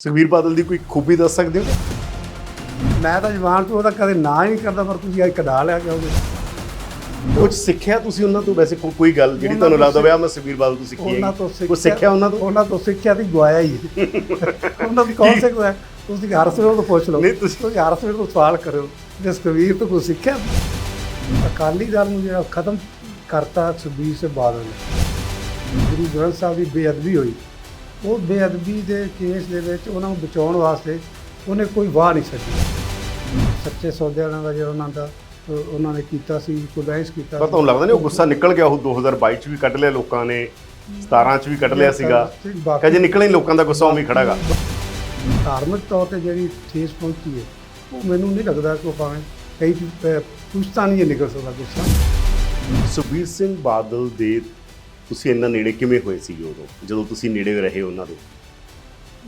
ਸੁਖਬੀਰ ਬਾਦਲ ਦੀ ਕੋਈ ਖੂਬੀ ਦੱਸ ਸਕਦੇ ਹੋ? ਮੈਂ ਤਾਂ ਜਵਾਨ ਤੋਂ ਉਹਦਾ ਕਦੇ ਨਾਂ ਹੀ ਨਹੀਂ ਕਰਦਾ ਪਰ ਤੁਸੀਂ ਅੱਜ ਕਢਾ ਲਿਆ ਕਿਉਂਕਿ ਕੁਝ ਸਿੱਖਿਆ ਤੁਸੀਂ ਉਹਨਾਂ ਤੋਂ? ਵੈਸੇ ਕੋਈ- ਕੋਈ ਗੱਲ ਜਿਹੜੀ ਤੁਹਾਨੂੰ ਲੱਗਦਾ ਹੋਵੇ ਆ ਮੈਂ ਸੁਖਬੀਰ ਬਾਦਲ ਤੋਂ ਸਿੱਖੀ ਉਹਨਾਂ ਹੈ ਕੁਝ ਸਿੱਖਿਆ ਉਹਨਾਂ ਤੋਂ? ਉਹਨਾਂ ਤੋਂ ਸਿੱਖਿਆ ਤੇ ਗਵਾਇਆ ਹੀ ਹੈ। ਉਹਨਾਂ ਤੋਂ ਕੌਣ ਸਿੱਖਦਾ ਹੈ? ਤੁਸੀਂ ਹਰ ਸਵੇਰ ਤੋਂ ਪੁੱਛ ਲਓ। ਨਹੀਂ, ਤੁਸੀਂ- ਤੁਸੀਂ ਹਰ ਸਵੇਰ ਤੋਂ ਸਵਾਲ ਕਰੋ ਜਿਸ ਕਬੀਰ ਤੋਂ ਕੋਈ ਸਿੱਖਿਆ ਅਕਾਲੀ ਦਲ ਨੂੰ ਜਿਹੜਾ ਖਤਮ ਕਰਤਾ ਸੁਖਬੀਰ ਸਿੰਘ ਬਾਦਲ ਨੇ। ਗੁਰੂ ਗ੍ਰੰਥ ਸਾਹਿਬ ਦੀ ਬੇਅਦਬੀ ਹੋਈ। ਉਹ ਬੇਅਦਬੀ ਦੇ ਕੇਸ ਦੇ ਵਿੱਚ ਉਹਨਾਂ ਨੂੰ ਬਚਾਉਣ ਵਾਸਤੇ ਉਹਨੇ ਕੋਈ ਵਾਹ ਨਹੀਂ ਛੱਡੀ। ਸੱਚੇ ਸੌਦੇ ਵਾਲਿਆਂ ਦਾ ਜਿਹੜਾ ਉਹਨਾਂ ਦਾ ਉਹ- ਉਹਨਾਂ ਨੇ ਕੀਤਾ ਸੀ ਕੋਲਾਈਸ ਕੀਤਾ ਪਰ ਤੁਹਾਨੂੰ ਲੱਗਦਾ ਨਹੀਂ ਉਹ ਗੁੱਸਾ ਨਿਕਲ ਗਿਆ ਉਹ 2022 ਚ ਵੀ ਕੱਢ ਲਿਆ ਲੋਕਾਂ ਨੇ 17 ਚ ਵੀ ਕੱਢ ਲਿਆ ਸੀਗਾ। ਕਜੇ ਨਿਕਲੇ ਹੀ ਲੋਕਾਂ ਦਾ ਗੁੱਸਾ ਉਵੇਂ ਖੜਾਗਾ। ਧਾਰਮਿਕ ਤੌਰ ਤੇ ਜਿਹੜੀ ਠੇਸ ਪਹੁੰਚੀ ਹੈ ਉਹ ਮੈਨੂੰ ਨਹੀਂ ਲੱਗਦਾ ਕਿ ਉਹ ਭਾਵੇਂ ਕਈ ਅਹ, ਪੁਸ਼ਤਾਂ ਨਹੀਂ ਇਹ ਨਿਕਲ ਸਕਦਾ ਗੁੱਸਾ। ਸੁਖਬੀਰ ਸਿੰਘ ਬਾਦਲ ਦੇ ਤੁਸੀਂ ਇੰਨਾ ਨੇੜੇ ਕਿਵੇਂ ਹੋਏ ਸੀ ਉਦੋਂ? ਜਦੋਂ ਤੁਸੀਂ ਨੇੜੇ ਰਹੇ ਉਹਨਾਂ ਦੇ?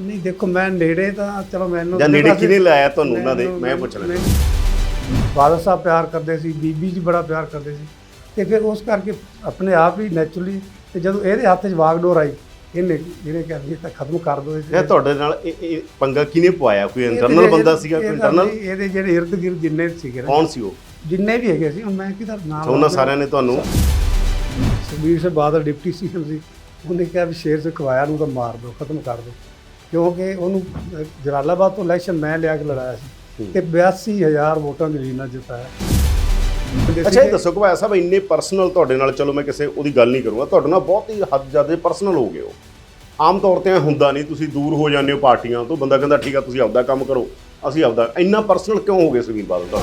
ਨਹੀਂ ਦੇਖੋ ਮੈਂ ਨੇੜੇ ਤਾਂ ਚਲੋ ਮੈਨੂੰ ਜਾਂ ਨੇੜੇ ਕਿਹਨੇ ਲਾਇਆ ਤੁਹਾਨੂੰ ਉਹਨਾਂ ਦੇ? ਮੈਂ ਪੁੱਛ ਲੈਂਦਾ ਮੈਨੂੰ- ਬਾਦਲ ਸਾਹਿਬ ਪਿਆਰ ਕਰਦੇ ਸੀ ਬੀਬੀ ਜੀ ਬੜਾ ਪਿਆਰ ਕਰਦੇ ਸੀ। ਤੇ ਫਿਰ ਉਸ ਕਰਕੇ ਆਪਣੇ ਆਪ ਹੀ ਨੈਚੁਰਲੀ ਤੇ ਜਦੋਂ ਇਹਦੇ ਹੱਥ 'ਚ ਵਾਗਡੋਰ ਆਈ ਇਹਨੇ ਇਹਨੇ ਕਿਹਾ ਵੀ ਇਹ ਤਾਂ ਖਤਮ ਕਰ ਦੋ ਇਹ ਤੁਹਾਡੇ ਨਾਲ ਇਹ ਪੰਗਾ ਕਿਹਨੇ ਪਵਾਇਆ ਕੋਈ ਇੰਟਰਨਲ ਬੰਦਾ ਸੀਗਾ ਕੋਈ ਇੰਟਰਨਲ ਇਹਦੇ ਜਿਹੜੇ ਇਰਦ ਗਿਰਦ ਜਿੰਨੇ ਸੀਗੇ ਕੌਣ ਸੀ ਉਹ? ਜਿੰਨੇ ਵੀ ਹੈਗੇ ਸੀ ਮੈਂ ਕਿਹਦਾ ਨਾਮ ਉਹਨਾਂ ਸਾਰਿਆਂ ਨੇ ਤੁਹਾਨੂੰ ਸੁਖਬੀਰ ਸਿੰਘ ਬਾਦਲ ਡਿਪਟੀ ਸੀਐਮ ਸੀ ਉਹਨੇ ਕਿਹਾ ਵੀ ਸ਼ੇਰ ਸਿੰਘ ਖਵਾਇਆ ਨੂੰ ਤਾਂ ਮਾਰ ਦਿਓ ਖਤਮ ਕਰ ਦਿਓ। ਕਿਉਂਕਿ ਉਹਨੂੰ ਜਲਾਲਾਬਾਦ ਤੋਂ ਇਲੈਕਸ਼ਨ ਮੈਂ ਲਿਆ ਕੇ ਲੜਾਇਆ ਸੀ। ਤੇ 82000 ਵੋਟਾਂ ਦੀ ਲੀਡ ਨਾਲ ਜਿਤਾਇਆ। ਅੱਛਾ ਇਹ ਦੱਸੋ ਕਿ ਭਾਈ ਸਾਹਿਬ ਇੰਨੇ ਪਰਸਨਲ ਤੁਹਾਡੇ ਨਾਲ ਚਲੋ ਮੈਂ ਕਿਸੇ ਉਹਦੀ ਗੱਲ ਨਹੀਂ ਕਰੂੰਗਾ ਤੁਹਾਡੇ ਨਾਲ ਬਹੁਤ ਹੀ ਹੱਦ ਜ਼ਿਆਦਾ ਪਰਸਨਲ ਹੋ ਗਏ ਹੋ ਆਮ ਤੌਰ ਤੇ ਹੁੰਦਾ ਨਹੀਂ ਤੁਸੀਂ ਦੂਰ ਹੋ ਜਾਂਦੇ ਹੋ ਪਾਰਟੀਆਂ ਤੋਂ ਬੰਦਾ ਕਹਿੰਦਾ ਠੀਕ ਆ ਤੁਸੀਂ ਆਪਦਾ ਕੰਮ ਕਰੋ ਅਸੀਂ ਆਪਦਾ। ਇੰਨਾ ਪਰਸਨਲ ਕਿਉਂ ਹੋ ਗਏ ਸੁਖਬੀਰ ਬਾਦਲ ਦਾ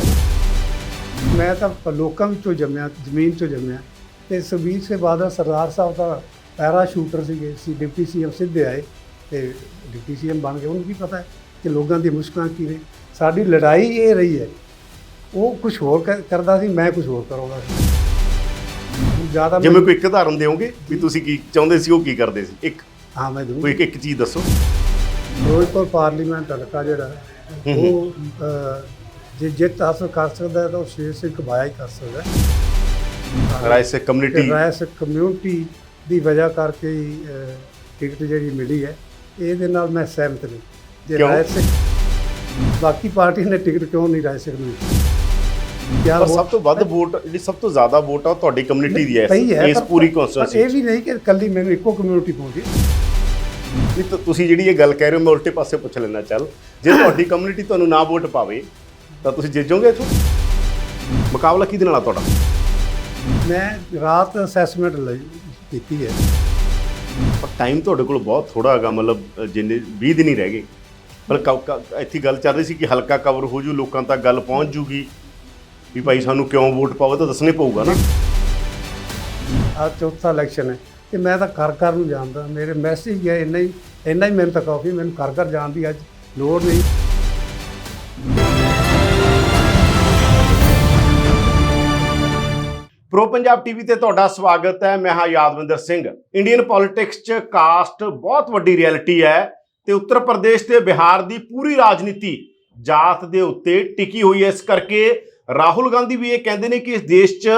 ਮੈਂ ਤਾਂ ਲੋਕਾਂ ਵਿੱਚੋਂ ਜੰਮਿਆ ਜ਼ਮੀਨ 'ਚੋਂ ਜੰਮਿਆ। ਤੇ ਸੁਖਬੀਰ ਸਿੰਘ ਬਾਦਲ ਸਰਦਾਰ ਸਾਹਿਬ ਦਾ ਪੈਰਾ ਸ਼ੂਟਰ ਸੀਗੇ ਸੀ ਡਿਪਟੀ ਸੀਐਮ ਸਿੱਧੇ ਆਏ ਤੇ ਡਿਪਟੀ ਸੀਐਮ ਬਣ ਗਏ। ਉਹਨੂੰ ਕੀ ਪਤਾ ਕਿ ਲੋਕਾਂ ਦੀ ਮੁਸ਼ਕਲਾਂ ਕੀ ਨੇ। ਸਾਡੀ ਲੜਾਈ ਇਹ ਰਹੀ ਹੈ ਉਹ ਕੁਝ ਹੋਰ ਕਰ- ਕਰਦਾ ਸੀ ਮੈਂ ਕੁਝ ਹੋਰ ਕਰੂੰਗਾ ਜ਼ਿਆਦਾ ਜਿਵੇਂ ਕੋਈ ਇੱਕ ਉਦਾਹਰਨ ਦਿਓਗੇ ਵੀ ਤੁਸੀਂ ਕੀ ਚਾਹੁੰਦੇ ਸੀ ਉਹ ਕੀ ਕਰਦੇ ਸੀ? ਇੱਕ। ਹਾਂ ਮੈਂ ਦੂੰ ਕੋਈ ਇੱਕ ਇੱਕ ਚੀਜ਼ ਦੱਸੋ। ਫਿਰੋਜ਼ਪੁਰ ਪਾਰਲੀਮੈਂਟ ਹਲਕਾ ਜਿਹੜਾ ਉਹ ਜੇ ਜਿੱਤ ਹਾਸਲ ਕਰ ਸਕਦਾ ਹੈ ਤਾਂ ਉਹ ਸ਼ੇਰ ਸਿੰਘ ਕਬਾਇਆ ਹੀ ਕਰ ਸਕਦਾ ਹੈ। ਰਾਏ ਸੇ ਕਮਿਊਨਿਟੀ ਰਾਇਸ ਕਮਿਊਨਿਟੀ ਦੀ ਵਜ੍ਹਾ ਕਰਕੇ ਹੀ ਅਹ, ਟਿਕਟ ਜਿਹੜੀ ਮਿਲੀ ਹੈ ਇਹਦੇ ਨਾਲ ਮੈਂ ਸਹਿਮਤ ਨਹੀਂ। ਜੇ ਕਿਉਂ? ਰਾਇਸ ਬਾਕੀ ਪਾਰਟੀ ਨੇ ਟਿਕਟ ਕਿਉਂ ਨਹੀਂ ਰਾਇਸ ਨੂੰ? ਕਿਆ ਪਰ ਸਭ ਤੋਂ ਵੱਧ ਵੋਟ ਜਿਹੜੀ ਸਭ ਤੋਂ ਜ਼ਿਆਦਾ ਵੋਟ ਆ ਉਹ ਤੁਹਾਡੀ ਕਮਿਊਨਿਟੀ ਦੀ ਹੈ ਸਹੀ ਇਸ- ਪਰ- ਪੂਰੀ ਇਹ ਵੀ ਨਹੀਂ ਕਿ ਕੱਲੀ ਮੈਨੂੰ ਇੱਕੋ ਕਮਿਊਨਿਟੀ ਪਹੁੰਚੀ ਨਹੀਂ ਤਾਂ ਤੁਸੀਂ ਜਿਹੜੀ ਇਹ ਗੱਲ ਕਹਿ ਰਹੇ ਹੋ ਮੈਂ ਉਲਟੇ ਪਾਸੇ ਪੁੱਛ ਲੈਣਾ ਚੱਲ। ਜੇ ਤੁਹਾਡੀ ਕਮਿਊਨਿਟੀ ਤੁਹਾਨੂੰ ਨਾ ਵੋਟ ਪਾਵੇ ਤਾਂ ਤੁਸੀਂ ਜਿੱਤ ਜਾਓਗੇ ਇੱਥੋਂ। ਮੁਕਾਬਲਾ ਕਿਹਦੇ ਨਾਲ ਆ ਤੁਹਾਡਾ? ਮੈਂ ਰਾਤ ਅਸੈਸਮੈਂਟ ਲਈ ਕੀਤੀ ਹੈ। ਪਰ ਟਾਈਮ ਤੁਹਾਡੇ ਕੋਲ ਬਹੁਤ ਥੋੜਾ ਹੈਗਾ ਮਤਲਬ ਜਿੰਨੇ 20 ਦਿਨ ਹੀ ਰਹਿ ਗਏ। ਪਰ ਕ- ਕ- ਇੱਥੇ ਗੱਲ ਚੱਲ ਰਹੀ ਸੀ ਕਿ ਹਲਕਾ ਕਵਰ ਹੋ ਜੂ ਲੋਕਾਂ ਤੱਕ ਗੱਲ ਪਹੁੰਚ ਜੂਗੀ ਵੀ ਭਾਈ ਸਾਨੂੰ ਕਿਉਂ ਵੋਟ ਪਾਓ ਇਹ ਤਾਂ ਦੱਸਣੇ ਪਊਗਾ ਨਾ। ਆ ਚੌਥਾ ਇਲੈਕਸ਼ਨ ਹੈ ਤੇ ਮੈਂ ਤਾਂ ਘਰ ਘਰ ਨੂੰ ਜਾਣਦਾ ਮੇਰੇ ਮੈਸੇਜ ਹੈ ਇੰਨਾ ਹੀ ਇੰਨਾ ਹੀ ਮੈਨੂੰ ਤਾਂ ਕਾਫੀ ਮੈਨੂੰ ਘਰ ਘਰ ਜਾਣ ਦੀ ਅੱਜ ਲੋੜ ਨਹੀਂ। ਪ੍ਰੋ ਪੰਜਾਬ ਟੀਵੀ ਤੇ ਤੁਹਾਡਾ ਸਵਾਗਤ ਹੈ। ਮੈਂ ਹਾਂ ਯਾਦਵਿੰਦਰ ਸਿੰਘ। ਇੰਡੀਅਨ ਪੋਲਿਟਿਕਸ 'ਚ ਕਾਸਟ ਬਹੁਤ ਵੱਡੀ ਰਿਐਲਿਟੀ ਹੈ ਤੇ ਉੱਤਰ ਪ੍ਰਦੇਸ਼ ਤੇ ਬਿਹਾਰ ਦੀ ਪੂਰੀ ਰਾਜਨੀਤੀ ਜਾਤ ਦੇ ਉੱਤੇ ਟਿਕੀ ਹੋਈ ਹੈ। ਇਸ ਕਰਕੇ ਰਾਹੁਲ ਗਾਂਧੀ ਵੀ ਇਹ ਕਹਿੰਦੇ ਨੇ ਕਿ ਇਸ ਦੇਸ਼ 'ਚ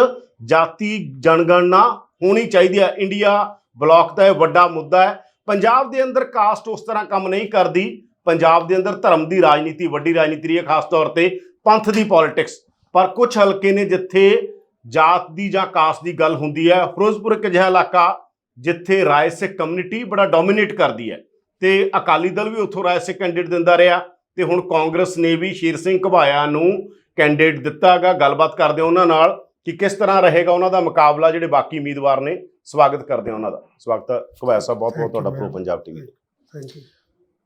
ਜਾਤੀ ਜਨਗਣਨਾ ਹੋਣੀ ਚਾਹੀਦੀ ਹੈ। ਇੰਡੀਆ ਬਲੌਕ ਦਾ ਇਹ ਵੱਡਾ ਮੁੱਦਾ ਹੈ। ਪੰਜਾਬ ਦੇ ਅੰਦਰ ਕਾਸਟ ਉਸ ਤਰ੍ਹਾਂ ਕੰਮ ਨਹੀਂ ਕਰਦੀ। ਪੰਜਾਬ ਦੇ ਅੰਦਰ ਧਰਮ ਦੀ ਰਾਜਨੀਤੀ, ਵੱਡੀ ਰਾਜਨੀਤੀ ਰਹੀ ਹੈ, ਖਾਸ ਤੌਰ ਤੇ ਪੰਥ ਦੀ ਪੋਲਿਟਿਕਸ ਪਰ ਕੁਝ ਹਲਕੇ ਨੇ ਜਿੱਥੇ ਜਾਤ ਦੀ ਜਾਂ ਕਾਸਟ ਦੀ ਗੱਲ ਹੁੰਦੀ ਹੈ। ਫਿਰੋਜ਼ਪੁਰ ਇੱਕ ਅਜਿਹਾ ਇਲਾਕਾ ਜਿੱਥੇ ਰਾਏ ਸਿੱਖ ਕਮਿਊਨਿਟੀ ਬੜਾ ਡੋਮਿਨੇਟ ਕਰਦੀ ਹੈ ਤੇ ਅਕਾਲੀ ਦਲ ਵੀ ਉੱਥੋਂ ਰਾਏ ਸਿੱਖ ਕੈਂਡੀਡੇਟ ਦਿੰਦਾ ਰਿਹਾ ਤੇ ਹੁਣ ਕਾਂਗਰਸ ਨੇ ਵੀ ਸ਼ੇਰ ਸਿੰਘ ਘਬਾਇਆ ਨੂੰ ਕੈਂਡੀਡੇਟ ਦਿੱਤਾਗਾ ਗੱਲਬਾਤ ਕਰਦੇ ਉਹਨਾਂ ਨਾਲ ਕਿ ਕਿਸ ਤਰ੍ਹਾਂ ਰਹੇਗਾ ਉਹਨਾਂ ਦਾ ਮੁਕਾਬਲਾ ਜਿਹੜੇ ਬਾਕੀ ਉਮੀਦਵਾਰ ਨੇ ਸਵਾਗਤ ਕਰਦੇ ਹਾਂ ਉਹਨਾਂ ਦਾ। ਸਵਾਗਤ ਹੈ। ਘਬਾਇਆ ਸਾਹਿਬ ਬਹੁਤ ਬਹੁਤ ਤੁਹਾਡਾ pro. Punjab TV thank you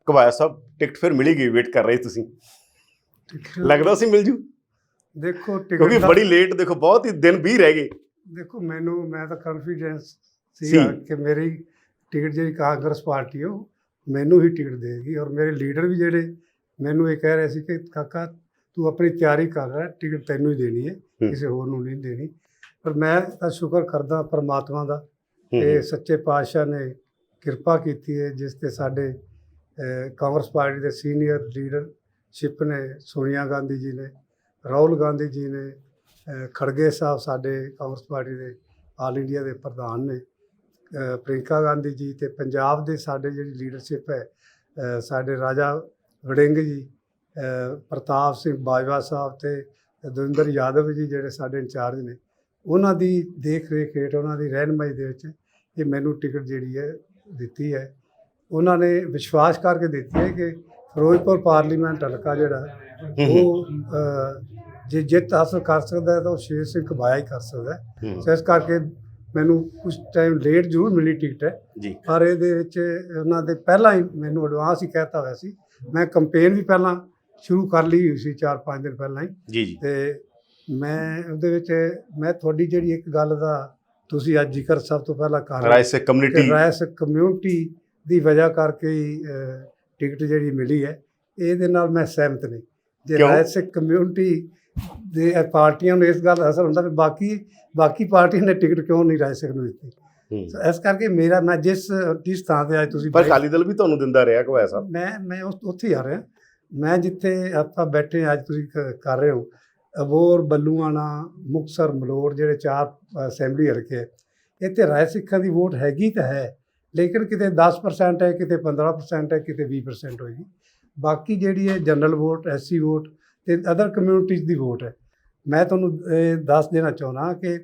ਘਬਾਇਆ ਸਾਹਿਬ ਟਿਕਟ ਫਿਰ ਮਿਲੀ ਗਈ ਵੇਟ ਕਰ ਰਹੇ ਤੁਸੀਂ। ਲੱਗਦਾ ਸੀ ਮਿਲ ਜੂ? ਦੇਖੋ ਕਿਉਂਕਿ ਟਿਕਟ ਦਾ ਬੜੀ ਲੇਟ ਦੇਖੋ ਬਹੁਤ ਹੀ ਦਿਨ 20 ਰਹਿ ਗਏ ਦੇਖੋ ਮੈਨੂੰ ਮੈਂ ਤਾਂ ਕੌਨਫੀਡੈਂਸ ਸੀ। ਕਿ ਮੇਰੀ ਟਿਕਟ ਜਿਹੜੀ ਕਾਂਗਰਸ ਪਾਰਟੀ ਹੈ ਉਹ ਮੈਨੂੰ ਹੀ ਟਿਕਟ ਦੇਗੀ ਔਰ ਮੇਰੇ ਲੀਡਰ ਵੀ ਜਿਹੜੇ ਮੈਨੂੰ ਇਹ ਕਹਿ ਰਹੇ ਸੀ ਕਿ ਕਾਕਾ ਤੂੰ ਆਪਣੀ ਤਿਆਰੀ ਕਰ ਰਿਹਾ ਟਿਕਟ ਤੈਨੂੰ ਹੀ ਦੇਣੀ ਹੈ ਹੂੰ। ਕਿਸੇ ਹੋਰ ਨੂੰ ਨਹੀਂ ਦੇਣੀ ਪਰ ਮੈਂ ਤਾਂ ਸ਼ੁਕਰ ਕਰਦਾ ਪਰਮਾਤਮਾ ਦਾ ਹੂੰ। ਸੱਚੇ ਪਾਤਸ਼ਾਹ ਨੇ ਕਿਰਪਾ ਕੀਤੀ ਹੈ ਜਿਸ ਤੇ ਸਾਡੇ ਕਾਂਗਰਸ ਪਾਰਟੀ ਦੇ ਸੀਨੀਅਰ ਲੀਡਰਸ਼ਿਪ ਨੇ ਸੋਨੀਆ ਗਾਂਧੀ ਜੀ ਨੇ ਰਾਹੁਲ ਗਾਂਧੀ ਜੀ ਨੇ ਖੜਗੇ ਸਾਹਿਬ ਸਾਡੇ ਕਾਂਗਰਸ ਪਾਰਟੀ ਦੇ ਆਲ ਇੰਡੀਆ ਦੇ ਪ੍ਰਧਾਨ ਨੇ ਅਹ, ਪ੍ਰਿੰਕਾ ਗਾਂਧੀ ਜੀ ਤੇ ਪੰਜਾਬ ਦੇ ਸਾਡੇ ਜਿਹੜੀ ਲੀਡਰਸ਼ਿਪ ਹੈ ਸਾਡੇ ਰਾਜਾ ਵੜਿੰਗ ਜੀ ਪ੍ਰਤਾਪ ਸਿੰਘ ਬਾਜਵਾ ਸਾਹਿਬ ਤੇ ਦਵਿੰਦਰ ਯਾਦਵ ਜੀ ਜਿਹੜੇ ਸਾਡੇ ਇੰਚਾਰਜ ਨੇ ਉਹਨਾਂ ਦੀ ਦੇਖ ਰੇਖ ਹੇਠ ਉਹਨਾਂ ਦੀ ਰਹਿਨਮਾਈ ਦੇ ਵਿੱਚ ਇਹ ਮੈਨੂੰ ਟਿਕਟ ਜਿਹੜੀ ਹੈ ਦਿੱਤੀ ਹੈ। ਉਹਨਾਂ ਨੇ ਵਿਸ਼ਵਾਸ ਕਰਕੇ ਦਿੱਤੀ ਹੈ ਕਿ ਫਿਰੋਜ਼ਪੁਰ ਪਾਰਲੀਮੈਂਟ ਹਲਕਾ ਜਿਹੜਾ ਉਹ ਜੇ ਜਿੱਤ ਹਾਸਲ ਕਰ ਸਕਦਾ ਹੈ ਤਾਂ ਉਹ ਸ਼ੇਰ ਸਿੰਘ ਕਬਾਇਆ ਹੀ ਕਰ ਸਕਦਾ ਹੈ। ਸੋ ਇਸ ਕਰਕੇ ਮੈਨੂੰ ਕੁਝ ਟਾਈਮ ਲੇਟ ਜ਼ਰੂਰ ਮਿਲੀ ਟਿਕਟ ਹੈ। ਪਰ ਇਹਦੇ ਵਿੱਚ ਉਹਨਾਂ ਦੇ ਪਹਿਲਾਂ ਹੀ ਮੈਨੂੰ ਐਡਵਾਂਸ ਹੀ ਕਹਿਤਾ ਹੋਇਆ ਸੀ। ਮੈਂ ਕੰਪੇਨ ਵੀ ਪਹਿਲਾਂ ਸ਼ੁਰੂ ਕਰ ਲਈ ਹੋਈ ਸੀ 4-5 ਦਿਨ ਪਹਿਲਾਂ ਹੀ। ਤੇ ਮੈਂ ਉਹਦੇ ਵਿੱਚ ਮੈਂ ਤੁਹਾਡੀ ਜਿਹੜੀ ਇੱਕ ਗੱਲ ਦਾ ਤੁਸੀਂ ਅੱਜ ਜ਼ਿਕਰ ਸਭ ਤੋਂ ਪਹਿਲਾਂ ਕਰ ਰਹੇ ਕਿ ਕਮਿਊਨਿਟੀ ਰੈਸ ਕਮਿਊਨਿਟੀ ਦੀ ਵਜ੍ਹਾ ਕਰਕੇ ਟਿਕਟ ਜਿਹੜੀ ਮਿਲੀ ਹੈ। ਇਹਦੇ ਨਾਲ ਮੈਂ ਸਹਿਮਤ ਨਹੀਂ। ਜੇ ਕਿਉਂ? ਰੈਸ ਕਮਿਊਨਿਟੀ ਦੇ ਇਹ ਪਾਰਟੀਆਂ ਨੂੰ ਇਸ ਗੱਲ ਦਾ ਅਸਰ ਹੁੰਦਾ ਵੀ ਬਾਕੀ ਬਾਕੀ ਪਾਰਟੀਆਂ ਨੇ ਟਿਕਟ ਕਿਉਂ ਨਹੀਂ ਰੈਸ ਨੂੰ ਦਿੱਤੀ ਹੂੰ। ਸੋ ਇਸ ਕਰਕੇ ਮੇਰਾ ਮੈਂ ਜਿਸ ਜਿਸ ਥਾਂ ਤੇ ਅੱਜ ਤੁਸੀਂ ਪਰ ਅਕਾਲੀ ਦਲ ਵੀ ਤੁਹਾਨੂੰ ਦਿੰਦਾ ਰਿਹਾ ਕਵਾਇਆ ਸਾਹਿਬ ਮੈਂ ਮੈਂ ਉਸ ਉੱਥੇ ਹੀ ਆ ਰਿਹਾ ਮੈਂ ਜਿੱਥੇ ਆਪਾਂ ਬੈਠੇ ਹਾਂ, ਅੱਜ ਤੁਸੀਂ ਕ- ਕਰ ਰਹੇ ਹੋ ਅਬੋਰ ਬੱਲੂਆਣਾ ਮੁਕਸਰ ਮਲੋੜ ਜਿਹੜੇ ਚਾਰ ਅ, ਅਸੈਂਬਲੀ ਹਲਕੇ ਹੈ, ਇੱਥੇ ਰਾਏ ਸਿੱਖਾਂ ਦੀ ਵੋਟ ਹੈਗੀ ਤਾਂ ਹੈ ਲੇਕਿਨ ਕਿਤੇ 10% ਹੈ ਕਿਤੇ 15% ਹੈ ਕਿਤੇ 20% ਹੋਏਗੀ ਬਾਕੀ ਜਿਹੜੀ ਹੈ ਜਨਰਲ ਵੋਟ, ਐਸਸੀ ਵੋਟ ਤੇ ਅਦਰ ਕਮਿਊਨਿਟੀਜ਼ ਦੀ ਵੋਟ ਹੈ। ਮੈਂ ਤੁਹਾਨੂੰ, ਇਹ ਦੱਸ ਦੇਣਾ ਚਾਹੁੰਦਾ ਕਿ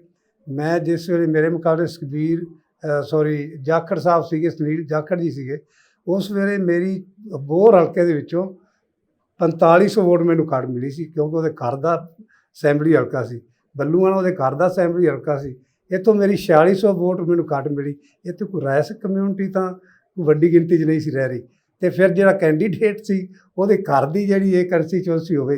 ਮੈਂ ਜਿਸ ਵੇਲੇ ਮੇਰੇ ਮੁਕਾਬਲੇ ਸੁਖਬੀਰ ਸੌਰੀ ਜਾਖੜ ਸਾਹਿਬ ਸੀਗੇ, ਸੁਨੀਲ ਜਾਖੜ ਜੀ ਸੀਗੇ, ਉਸ ਵੇਲੇ ਮੇਰੀ ਬੋਰ ਹਲਕੇ ਦੇ ਵਿੱਚੋਂ 4500 ਵੋਟ ਮੈਨੂੰ ਘੱਟ ਮਿਲੀ ਸੀ, ਕਿਉਂਕਿ ਉਹਦੇ ਘਰ ਦਾ ਅਸੈਂਬਲੀ ਹਲਕਾ ਸੀ। ਬੱਲੂਆਣਾ ਉਹਦੇ ਘਰ ਦਾ ਅਸੈਂਬਲੀ ਹਲਕਾ ਸੀ। ਇੱਥੋਂ ਮੇਰੀ 4600 ਵੋਟ ਮੈਨੂੰ ਘੱਟ ਮਿਲੀ। ਇੱਥੇ ਕੋਈ ਰੈਸ ਕਮਿਊਨਿਟੀ ਤਾਂ ਕੋਈ ਵੱਡੀ ਗਿਣਤੀ 'ਚ ਨਹੀਂ ਸੀ ਰਹਿ ਰਹੀ। ਤੇ ਫਿਰ ਜਿਹੜਾ ਕੈਂਡੀਡੇਟ ਸੀ ਉਹਦੇ ਘਰ ਦੀ ਜਿਹੜੀ ਇਹ ਕੰਸਟੀਚੁਐਂਸੀ ਹੋਵੇ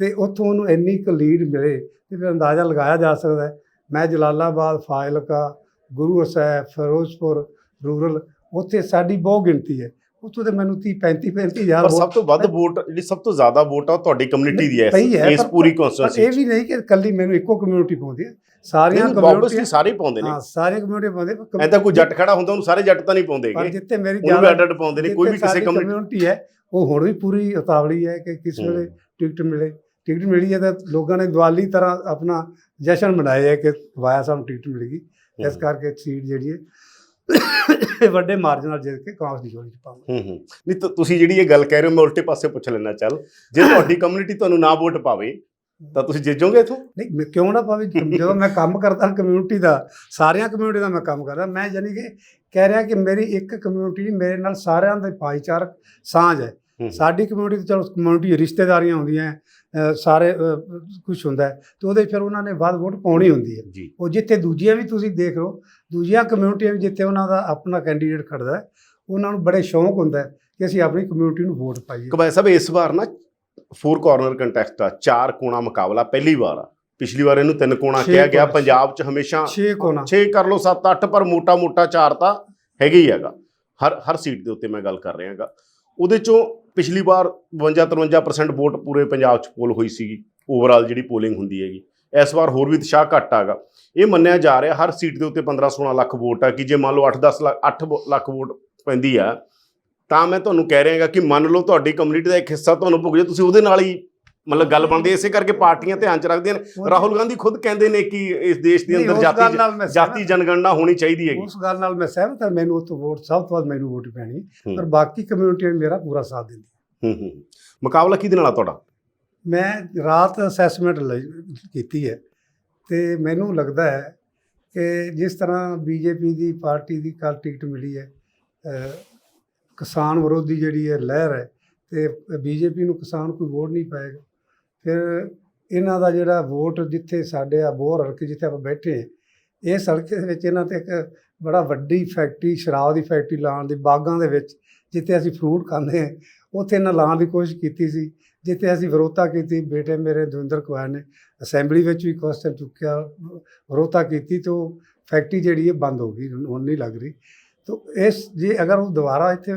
ਤੇ ਉੱਥੋਂ ਉਹਨੂੰ ਇੰਨੀ ਕੁ ਲੀਡ ਮਿਲੇ ਤੇ ਫਿਰ ਅੰਦਾਜ਼ਾ ਲਗਾਇਆ ਜਾ ਸਕਦਾ ਹੈ। ਮੈਂ ਜਲਾਲਾਬਾਦ ਫਾਜ਼ਿਲਕਾ ਗੁਰੂ ਸਾਹਿਬ ਫਿਰੋਜ਼ਪੁਰ ਰੂਰਲ ਉੱਥੇ ਸਾਡੀ ਬਹੁਤ ਗਿਣਤੀ ਹੈ। ਉੱਥੋਂ ਤੇ ਮੈਨੂੰ 30 35 35 ਹਜ਼ਾਰ ਪਰ ਸਭ ਤੋਂ ਵੱਧ ਵੋਟ ਜਿਹੜੀ ਸਭ ਤੋਂ ਜ਼ਿਆਦਾ ਵੋਟ ਆ ਤੁਹਾਡੀ ਕਮਿਊਨਿਟੀ ਦੀ ਹੈ ਇਸ- ਪਰ- ਕਨਸਟੀਟਿਊਂਸੀ ਇਹ ਵੀ ਨਹੀਂ ਕਿ ਕੱਲੀ ਮੈਨੂੰ ਇੱਕੋ ਕਮਿਊਨਿਟੀ ਪਾਉਂਦੀ ਹੈ। ਸਾਰੀਆਂ ਕਮਿਊਨਿਟੀਆਂ ਸਾਰੇ ਪਾਉਂਦੇ ਨੇ। ਹਾਂ ਸਾਰੀਆਂ ਕਮਿਊਨਿਟੀ ਪਾਉਂਦੇ ਐ ਤਾਂ ਕੋਈ ਜੱਟ ਖੜਾ ਹੁੰਦਾ ਉਹਨੂੰ ਸਾਰੇ ਜੱਟ ਤਾਂ ਨਹੀਂ ਪਾਉਂਦੇ ਪਰ ਜਿੱਥੇ ਮੇਰੀ ਉਹਨੂੰ ਵੀ ਅੱਡ ਪਾਉਂਦੇ ਨੇ ਕੋਈ ਵੀ ਕਿਸੇ ਕਮਿਊਨਿਟੀ ਕਮਿਊਨਿਟੀ ਹੈ ਉਹ ਹੁਣ ਵੀ ਪੂਰੀ ਉਤਾਵਲੀ ਹੈ ਕਿ ਕਿਸ ਵੇਲੇ ਟਿਕਟ ਮਿਲੇ। ਟਿਕਟ ਮਿਲੀ ਹੈ ਤਾਂ ਲੋਕਾਂ ਨੇ ਦੀਵਾਲੀ ਤਰ੍ਹਾਂ ਆਪਣਾ ਜਸ਼ਨ ਮਨਾਇਆ ਹੈ ਕਿ ਵਾਇਆ ਸਾਨੂੰ ਟਿਕਟ ਮਿਲ ਗਈ। ਇਸ ਕਰਕੇ ਸੀਟ ਜਿਹੜੀ ਹੈ ਵੱਡੇ ਮਾਰਜਨ ਨਾਲ ਜਿੱਤ ਕੇ ਕਾਂਗਰਸ ਦੀ ਝੋਲੀ ਚ ਪਾਵਾਂਗੇ। ਹੂੰ ਹੂੰ। ਨਹੀਂ ਤੁਸੀਂ ਜਿਹੜੀ ਇਹ ਗੱਲ ਕਹਿ ਰਹੇ ਹੋ ਮੈਂ ਉਲਟੇ ਪਾਸੇ ਪੁੱਛ ਲੈਣਾ ਚੱਲ। ਜੇ ਤੁਹਾਡੀ ਕਮਿਊਨਿਟੀ ਤੁਹਾਨੂੰ ਨਾ ਵੋਟ ਪਾਵੇ ਤਾਂ ਤੁਸੀਂ ਜਿੱਤ ਜਾਓਗੇ ਇਥੋਂ? ਨਹੀਂ ਕਿਉਂ ਨਾ ਪਾਵੇ ਜਦੋਂ ਮੈਂ ਕੰਮ ਕਰਦਾ ਕਮਿਊਨਿਟੀ ਦਾ ਸਾਰੀਆਂ ਕਮਿਊਨਿਟੀ ਦਾ ਮੈਂ ਕੰਮ ਕਰਦਾ ਮੈਂ ਯਾਨੀ ਕਿ ਕਹਿ ਰਿਹਾ ਕਿ ਮੇਰੀ ਇੱਕ ਕਮਿਊਨਿਟੀ ਮੇਰੇ ਨਾਲ ਸਾਰਿਆਂ ਦੇ ਭਾਈਚਾਰਕ ਸਾਂਝ ਹੈ। ਸਾਡੀ ਕਮਿਊਨਿਟੀ ਤੇ ਚਲੋ ਕਮਿਊਨਿਟੀ ਰਿਸ਼ਤੇਦਾਰੀਆਂ ਹੁੰਦੀਆਂ ਸਾਰੇ ਕੁਝ ਹੁੰਦਾ ਹੈ ਤੇ ਉਹਦੇ ਫਿਰ ਉਹਨਾਂ ਨੇ ਵੱਧ ਵੋਟ ਪਾਉਣੀ ਹੁੰਦੀ ਹੈ। ਉਹ ਜਿੱਥੇ ਦੂਜੀਆਂ ਵੀ ਤੁਸੀਂ ਦੇਖ ਲਓ ਦੂਜੀਆਂ ਕਮਿਊਨਿਟੀਆਂ ਵੀ ਜਿੱਥੇ ਉਹਨਾਂ ਦਾ ਆਪਣਾ ਕੈਂਡੀਡੇਟ ਖੜਦਾ ਹੈ ਉਹਨਾਂ ਨੂੰ ਬੜੇ ਸ਼ੌਂਕ ਹੁੰਦਾ ਹੈ ਕਿ ਅਸੀਂ ਆਪਣੀ ਕਮਿਊਨਿਟੀ ਨੂੰ ਵੋਟ ਪਾਈਏ। ਕਬਾਈ ਸਾਹਿਬ ਇਸ ਵਾਰ ਨਾ ਫੋਰ ਕਾਰਨਰ ਕੰਟੈਸਟ ਆ ਚਾਰ ਕੋਣਾ ਮੁਕਾਬਲਾ ਪਹਿਲੀ ਵਾਰ ਆ। ਪਿਛਲੀ ਵਾਰ ਇਹਨੂੰ ਤਿੰਨ ਕੋਣਾ ਛੇ ਕਿਹਾ ਗਿਆ ਕੋਣਾ। ਪੰਜਾਬ 'ਚ ਹਮੇਸ਼ਾ 6 ਕੋਨਾ 6 ਕਰ ਲਓ 7 8 ਪਰ ਮੋਟਾ ਮੋਟਾ ਚਾਰ ਤਾਂ ਹੈਗੇ ਹੀ ਹੈਗਾ। ਹਰ ਹਰ ਸੀਟ ਦੇ ਉੱਤੇ ਮੈਂ ਗੱਲ ਕਰ ਰਿਹਾ ਹੈਗਾ। ਉਹਦੇ ਚੋਂ ਪਿਛਲੀ ਵਾਰ 52 53% ਵੋਟ ਪੂਰੇ ਪੰਜਾਬ 'ਚ ਪੋਲ ਹੋਈ ਸੀਗੀ। ਓਵਰਆਲ ਜਿਹੜੀ ਪੋਲਿੰਗ ਹੁੰਦੀ ਹੈਗੀ। ਇਸ ਵਾਰ ਹੋਰ ਵੀ ਉਤਸ਼ਾਹ ਘੱਟ ਆਗਾ ਇਹ ਮੰਨਿਆ ਜਾ ਰਿਹਾ ਹਰ ਸੀਟ ਦੇ ਉੱਤੇ 15 16 ਲੱਖ ਵੋਟ ਆ ਕਿ ਜੇ ਮੰਨ ਲਓ 8 10 ਲੱਖ 8 ਲੱਖ ਵੋਟ ਪੈਂਦੀ ਆ ਤਾਂ ਮੈਂ ਤੁਹਾਨੂੰ ਕਹਿ ਰਿਹਾ ਹੈਗਾ ਕਿ ਮੰਨ ਲਓ ਤੁਹਾਡੀ ਕਮਿਊਨਿਟੀ ਦਾ ਇੱਕ ਹਿੱਸਾ ਤੁਹਾਨੂੰ ਭੁਗ ਜੇ ਤੁਸੀਂ ਉਹਦੇ ਨਾਲ ਹੀ ਮਤਲਬ ਗੱਲ ਬਣਦੀ ਹੈ। ਇਸੇ ਕਰਕੇ ਪਾਰਟੀਆਂ ਧਿਆਨ ਚ ਰੱਖਦੀਆਂ ਨੇ। ਰਾਹੁਲ ਗਾਂਧੀ ਖੁਦ ਕਹਿੰਦੇ ਨੇ ਕਿ ਇਸ ਦੇਸ਼ ਦੇ ਅੰਦਰ ਜਾਤੀ ਜਾਤੀ ਜਨਗਣਨਾ ਹੋਣੀ ਚਾਹੀਦੀ ਹੈਗੀ। ਉਸ ਗੱਲ ਨਾਲ ਮੈਂ ਸਹਿਮਤ ਹਾਂ ਮੈਨੂੰ ਉੱਥੋਂ ਵੋਟ ਸਭ ਤੋਂ ਵੱਧ ਮੈਨੂੰ ਵੋਟ ਪੈਣੀ ਹੂੰ। ਪਰ ਬਾਕੀ ਕਮਿਊਨਿਟੀ ਮੇਰਾ ਪੂਰਾ ਸਾਥ ਦਿੰਦੀ ਹੂੰ ਹੂੰ। ਮੁਕਾਬਲਾ ਕਿਹਦੇ ਨਾਲ ਆ ਤੁਹਾਡਾ? ਮੈਂ ਰਾਤ ਅਸੈਸਮੈਂਟ ਕੀਤੀ ਹੈ ਤੇ ਮੈਨੂੰ ਲੱਗਦਾ ਹੈ ਕਿ ਜਿਸ ਤਰ੍ਹਾਂ ਬੀਜੇਪੀ ਦੀ ਪਾਰਟੀ ਦੀ ਕੱਲ ਟਿਕਟ ਮਿਲੀ ਹੈ ਕਿਸਾਨ ਵਿਰੋਧੀ ਜਿਹੜੀ ਹੈ ਲਹਿਰ ਹੈ ਤੇ ਬੀਜੇਪੀ ਨੂੰ ਕਿਸਾਨ ਕੋਈ ਵੋਟ ਨਹੀਂ ਪਾਏਗਾ। ਫਿਰ ਇਹਨਾਂ ਦਾ ਜਿਹੜਾ ਵੋਟ ਜਿੱਥੇ ਸਾਡੇ ਆ ਬੋਰ ਹਲਕੇ ਜਿੱਥੇ ਆਪਾਂ ਬੈਠੇ ਹਾਂ ਇਹ ਸੜਕ ਦੇ ਵਿੱਚ ਇਹਨਾਂ ਤੇ ਇੱਕ ਬੜਾ ਵੱਡੀ ਫੈਕਟਰੀ, ਸ਼ਰਾਬ ਦੀ ਫੈਕਟਰੀ ਲਾਉਣ ਦੀ ਬਾਗਾਂ ਦੇ ਵਿੱਚ ਜਿੱਥੇ ਅਸੀਂ ਫਰੂਟ ਖਾਂਦੇ ਹਾਂ, ਉੱਥੇ ਇਹਨਾਂ ਲਾਉਣ ਦੀ ਕੋਸ਼ਿਸ਼ ਕੀਤੀ ਸੀ, ਜਿੱਥੇ ਅਸੀਂ ਵਿਰੋਧਤਾ ਕੀਤੀ, ਬੇਟੇ ਮੇਰੇ ਦਵਿੰਦਰ ਕੁਮਾਰ ਨੇ ਅਸੈਂਬਲੀ ਵਿੱਚ ਵੀ ਕੁਐਸਚਨ ਚੁੱਕਿਆ, ਵਿਰੋਧਤਾ ਕੀਤੀ ਤੇ ਉਹ ਫੈਕਟਰੀ ਜਿਹੜੀ ਹੈ ਬੰਦ ਹੋ ਗਈ, ਹੁਣ ਨਹੀਂ ਲੱਗ ਰਹੀ। ਤੋ ਇਸ ਜੇ ਅਗਰ ਉਹ ਦੁਬਾਰਾ ਇੱਥੇ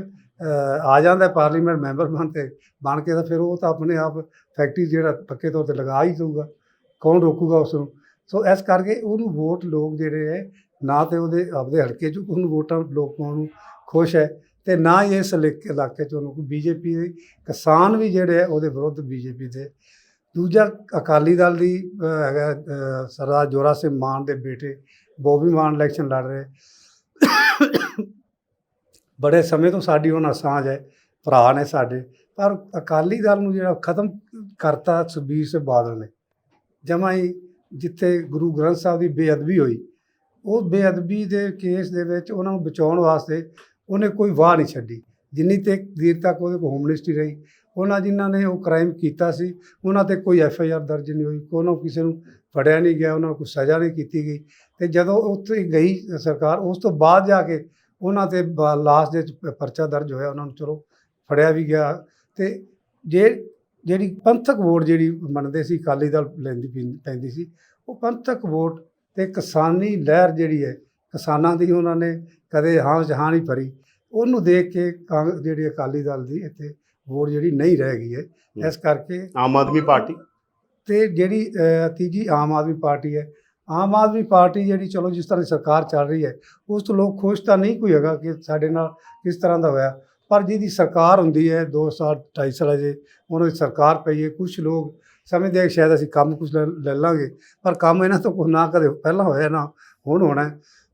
ਆ ਜਾਂਦਾ ਪਾਰਲੀਮੈਂਟ ਮੈਂਬਰ ਬਣ ਤੇ ਬਣ ਕੇ ਤਾਂ ਫਿਰ ਉਹ ਤਾਂ ਆਪਣੇ ਆਪ ਫੈਕਟਰੀ ਜਿਹੜਾ ਪੱਕੇ ਤੌਰ ਤੇ ਲਗਾ ਹੀ ਦਊਗਾ। ਕੌਣ ਰੋਕੂਗਾ ਉਸ ਨੂੰ ਸੋ ਇਸ ਕਰਕੇ ਉਹਨੂੰ ਵੋਟ ਲੋਕ ਜਿਹੜੇ ਹੈ, ਨਾ ਤੇ ਉਹਦੇ ਆਪਦੇ ਹਲਕੇ 'ਚ ਉਹਨੂੰ ਵੋਟਾਂ ਲੋਕ ਪਾਉਣ ਨੂੰ ਖੁਸ਼ ਹੈ ਤੇ ਨਾ ਹੀ ਇਸ ਇਲਾਕੇ ਇਲਾਕੇ 'ਚ ਉਹਨੂੰ ਬੀਜੇਪੀ ਦੇ ਕਿਸਾਨ ਵੀ ਜਿਹੜੇ ਹੈ ਉਹਦੇ ਵਿਰੁੱਧ ਬੀਜੇਪੀ ਦੇ। ਦੂਜਾ ਅਕਾਲੀ ਦਲ ਦੀ ਹੈਗਾ ਸਰਦਾਰ ਜੋਰਾ ਸਿੰਘ ਮਾਨ ਦੇ ਬੇਟੇ ਬੋਬੀ ਮਾਨ ਇਲੈਕਸ਼ਨ ਲੜ ਰਹੇ। ਬੜੇ ਸਮੇਂ ਤੋਂ ਸਾਡੀ ਉਹਨਾਂ ਸਾਂਝ ਹੈ, ਭਰਾ ਨੇ ਸਾਡੇ। ਪਰ ਅਕਾਲੀ ਦਲ ਨੂੰ ਜਿਹੜਾ ਖਤਮ ਕਰਤਾ ਸੁਖਬੀਰ ਸਿੰਘ ਬਾਦਲ ਨੇ, ਜਮਾਂ ਹੀ ਜਿੱਥੇ ਗੁਰੂ ਗ੍ਰੰਥ ਸਾਹਿਬ ਦੀ ਬੇਅਦਬੀ ਹੋਈ, ਉਹ ਬੇਅਦਬੀ ਦੇ ਕੇਸ ਦੇ ਵਿੱਚ ਉਹਨਾਂ ਨੂੰ ਬਚਾਉਣ ਵਾਸਤੇ ਉਹਨੇ ਕੋਈ ਵਾਹ ਨਹੀਂ ਛੱਡੀ। ਜਿੰਨੀ ਤੇ ਦੇਰ ਤੱਕ ਉਹਦੇ ਕੋਲ ਹੋਮ ਮਿਨਿਸਟਰੀ ਰਹੀ, ਉਹਨਾਂ ਜਿਨ੍ਹਾਂ ਨੇ ਉਹ ਕ੍ਰਾਈਮ ਕੀਤਾ ਸੀ, ਉਹਨਾਂ ਤੇ ਕੋਈ ਐਫ ਆਈ ਆਰ ਦਰਜ ਨਹੀਂ ਹੋਈ ਕੋਈ ਕਿਸੇ ਨੂੰ ਫੜਿਆ ਨਹੀਂ ਗਿਆ, ਉਹਨਾਂ ਨੂੰ ਕੋਈ ਸਜ਼ਾ ਨਹੀਂ ਕੀਤੀ ਗਈ। ਤੇ ਜਦੋਂ ਉੱਥੇ ਗਈ ਸਰਕਾਰ, ਉਸ ਤੋਂ ਬਾਅਦ ਜਾ ਕੇ ਉਹਨਾਂ ਤੇ ਲਾਸਟ ਦੇ ਵਿੱਚ ਪਰਚਾ ਦਰਜ ਹੋਇਆ ਉਹਨਾਂ ਨੂੰ ਚਲੋ ਫੜਿਆ ਵੀ ਗਿਆ ਤੇ ਜੇ ਜਿਹੜੀ ਪੰਥਕ ਵੋਟ ਜਿਹੜੀ ਮੰਨਦੇ ਸੀ ਅਕਾਲੀ ਦਲ ਲੈਂਦੀ ਪੈਂਦੀ ਸੀ ਉਹ ਪੰਥਕ ਵੋਟ ਤੇ ਕਿਸਾਨੀ ਲਹਿਰ ਜਿਹੜੀ ਹੈ ਕਿਸਾਨਾਂ ਦੀ ਉਹਨਾਂ ਨੇ ਕਦੇ ਹਾਂ ਜਹਾਂ ਨਹੀਂ ਭਰੀ ਉਹਨੂੰ ਦੇਖ ਕੇ ਜਿਹੜੀ ਅਕਾਲੀ ਦਲ ਦੀ ਇੱਥੇ ਵੋਟ ਜਿਹੜੀ ਨਹੀਂ ਰਹਿ ਗਈ ਹੈ ਇਸ ਕਰਕੇ ਆਮ ਆਦਮੀ ਪਾਰਟੀ? ਤੇ ਜਿਹੜੀ ਤੀਜੀ ਆਮ ਆਦਮੀ ਪਾਰਟੀ ਹੈ ਆਮ ਆਦਮੀ ਪਾਰਟੀ ਜਿਹੜੀ ਚਲੋ ਜਿਸ ਤਰ੍ਹਾਂ ਦੀ ਸਰਕਾਰ ਚੱਲ ਰਹੀ ਹੈ, ਉਸ ਤੋਂ ਲੋਕ ਖੁਸ਼ ਤਾਂ ਨਹੀਂ ਕੋਈ ਹੈਗਾ ਕਿ ਸਾਡੇ ਨਾਲ ਕਿਸ ਤਰ੍ਹਾਂ ਦਾ ਹੋਇਆ। ਪਰ ਜਿਹਦੀ ਸਰਕਾਰ ਹੁੰਦੀ ਹੈ 2 ਸਾਲ 2.5 ਸਾਲ ਜੇ ਉਹਨਾਂ ਦੀ ਸਰਕਾਰ ਪਈ ਹੈ ਕੁਝ ਲੋਕ ਸਮਝਦੇ ਆ ਕਿ ਸ਼ਾਇਦ ਅਸੀਂ ਕੰਮ ਕੁਝ ਲੈ ਲੈ ਲਾਂਗੇ, ਪਰ ਕੰਮ ਇਹਨਾਂ ਤੋਂ ਕੋਈ ਨਾ ਕਦੇ ਪਹਿਲਾਂ ਹੋਇਆ ਨਾ ਹੁਣ ਹੋਣਾ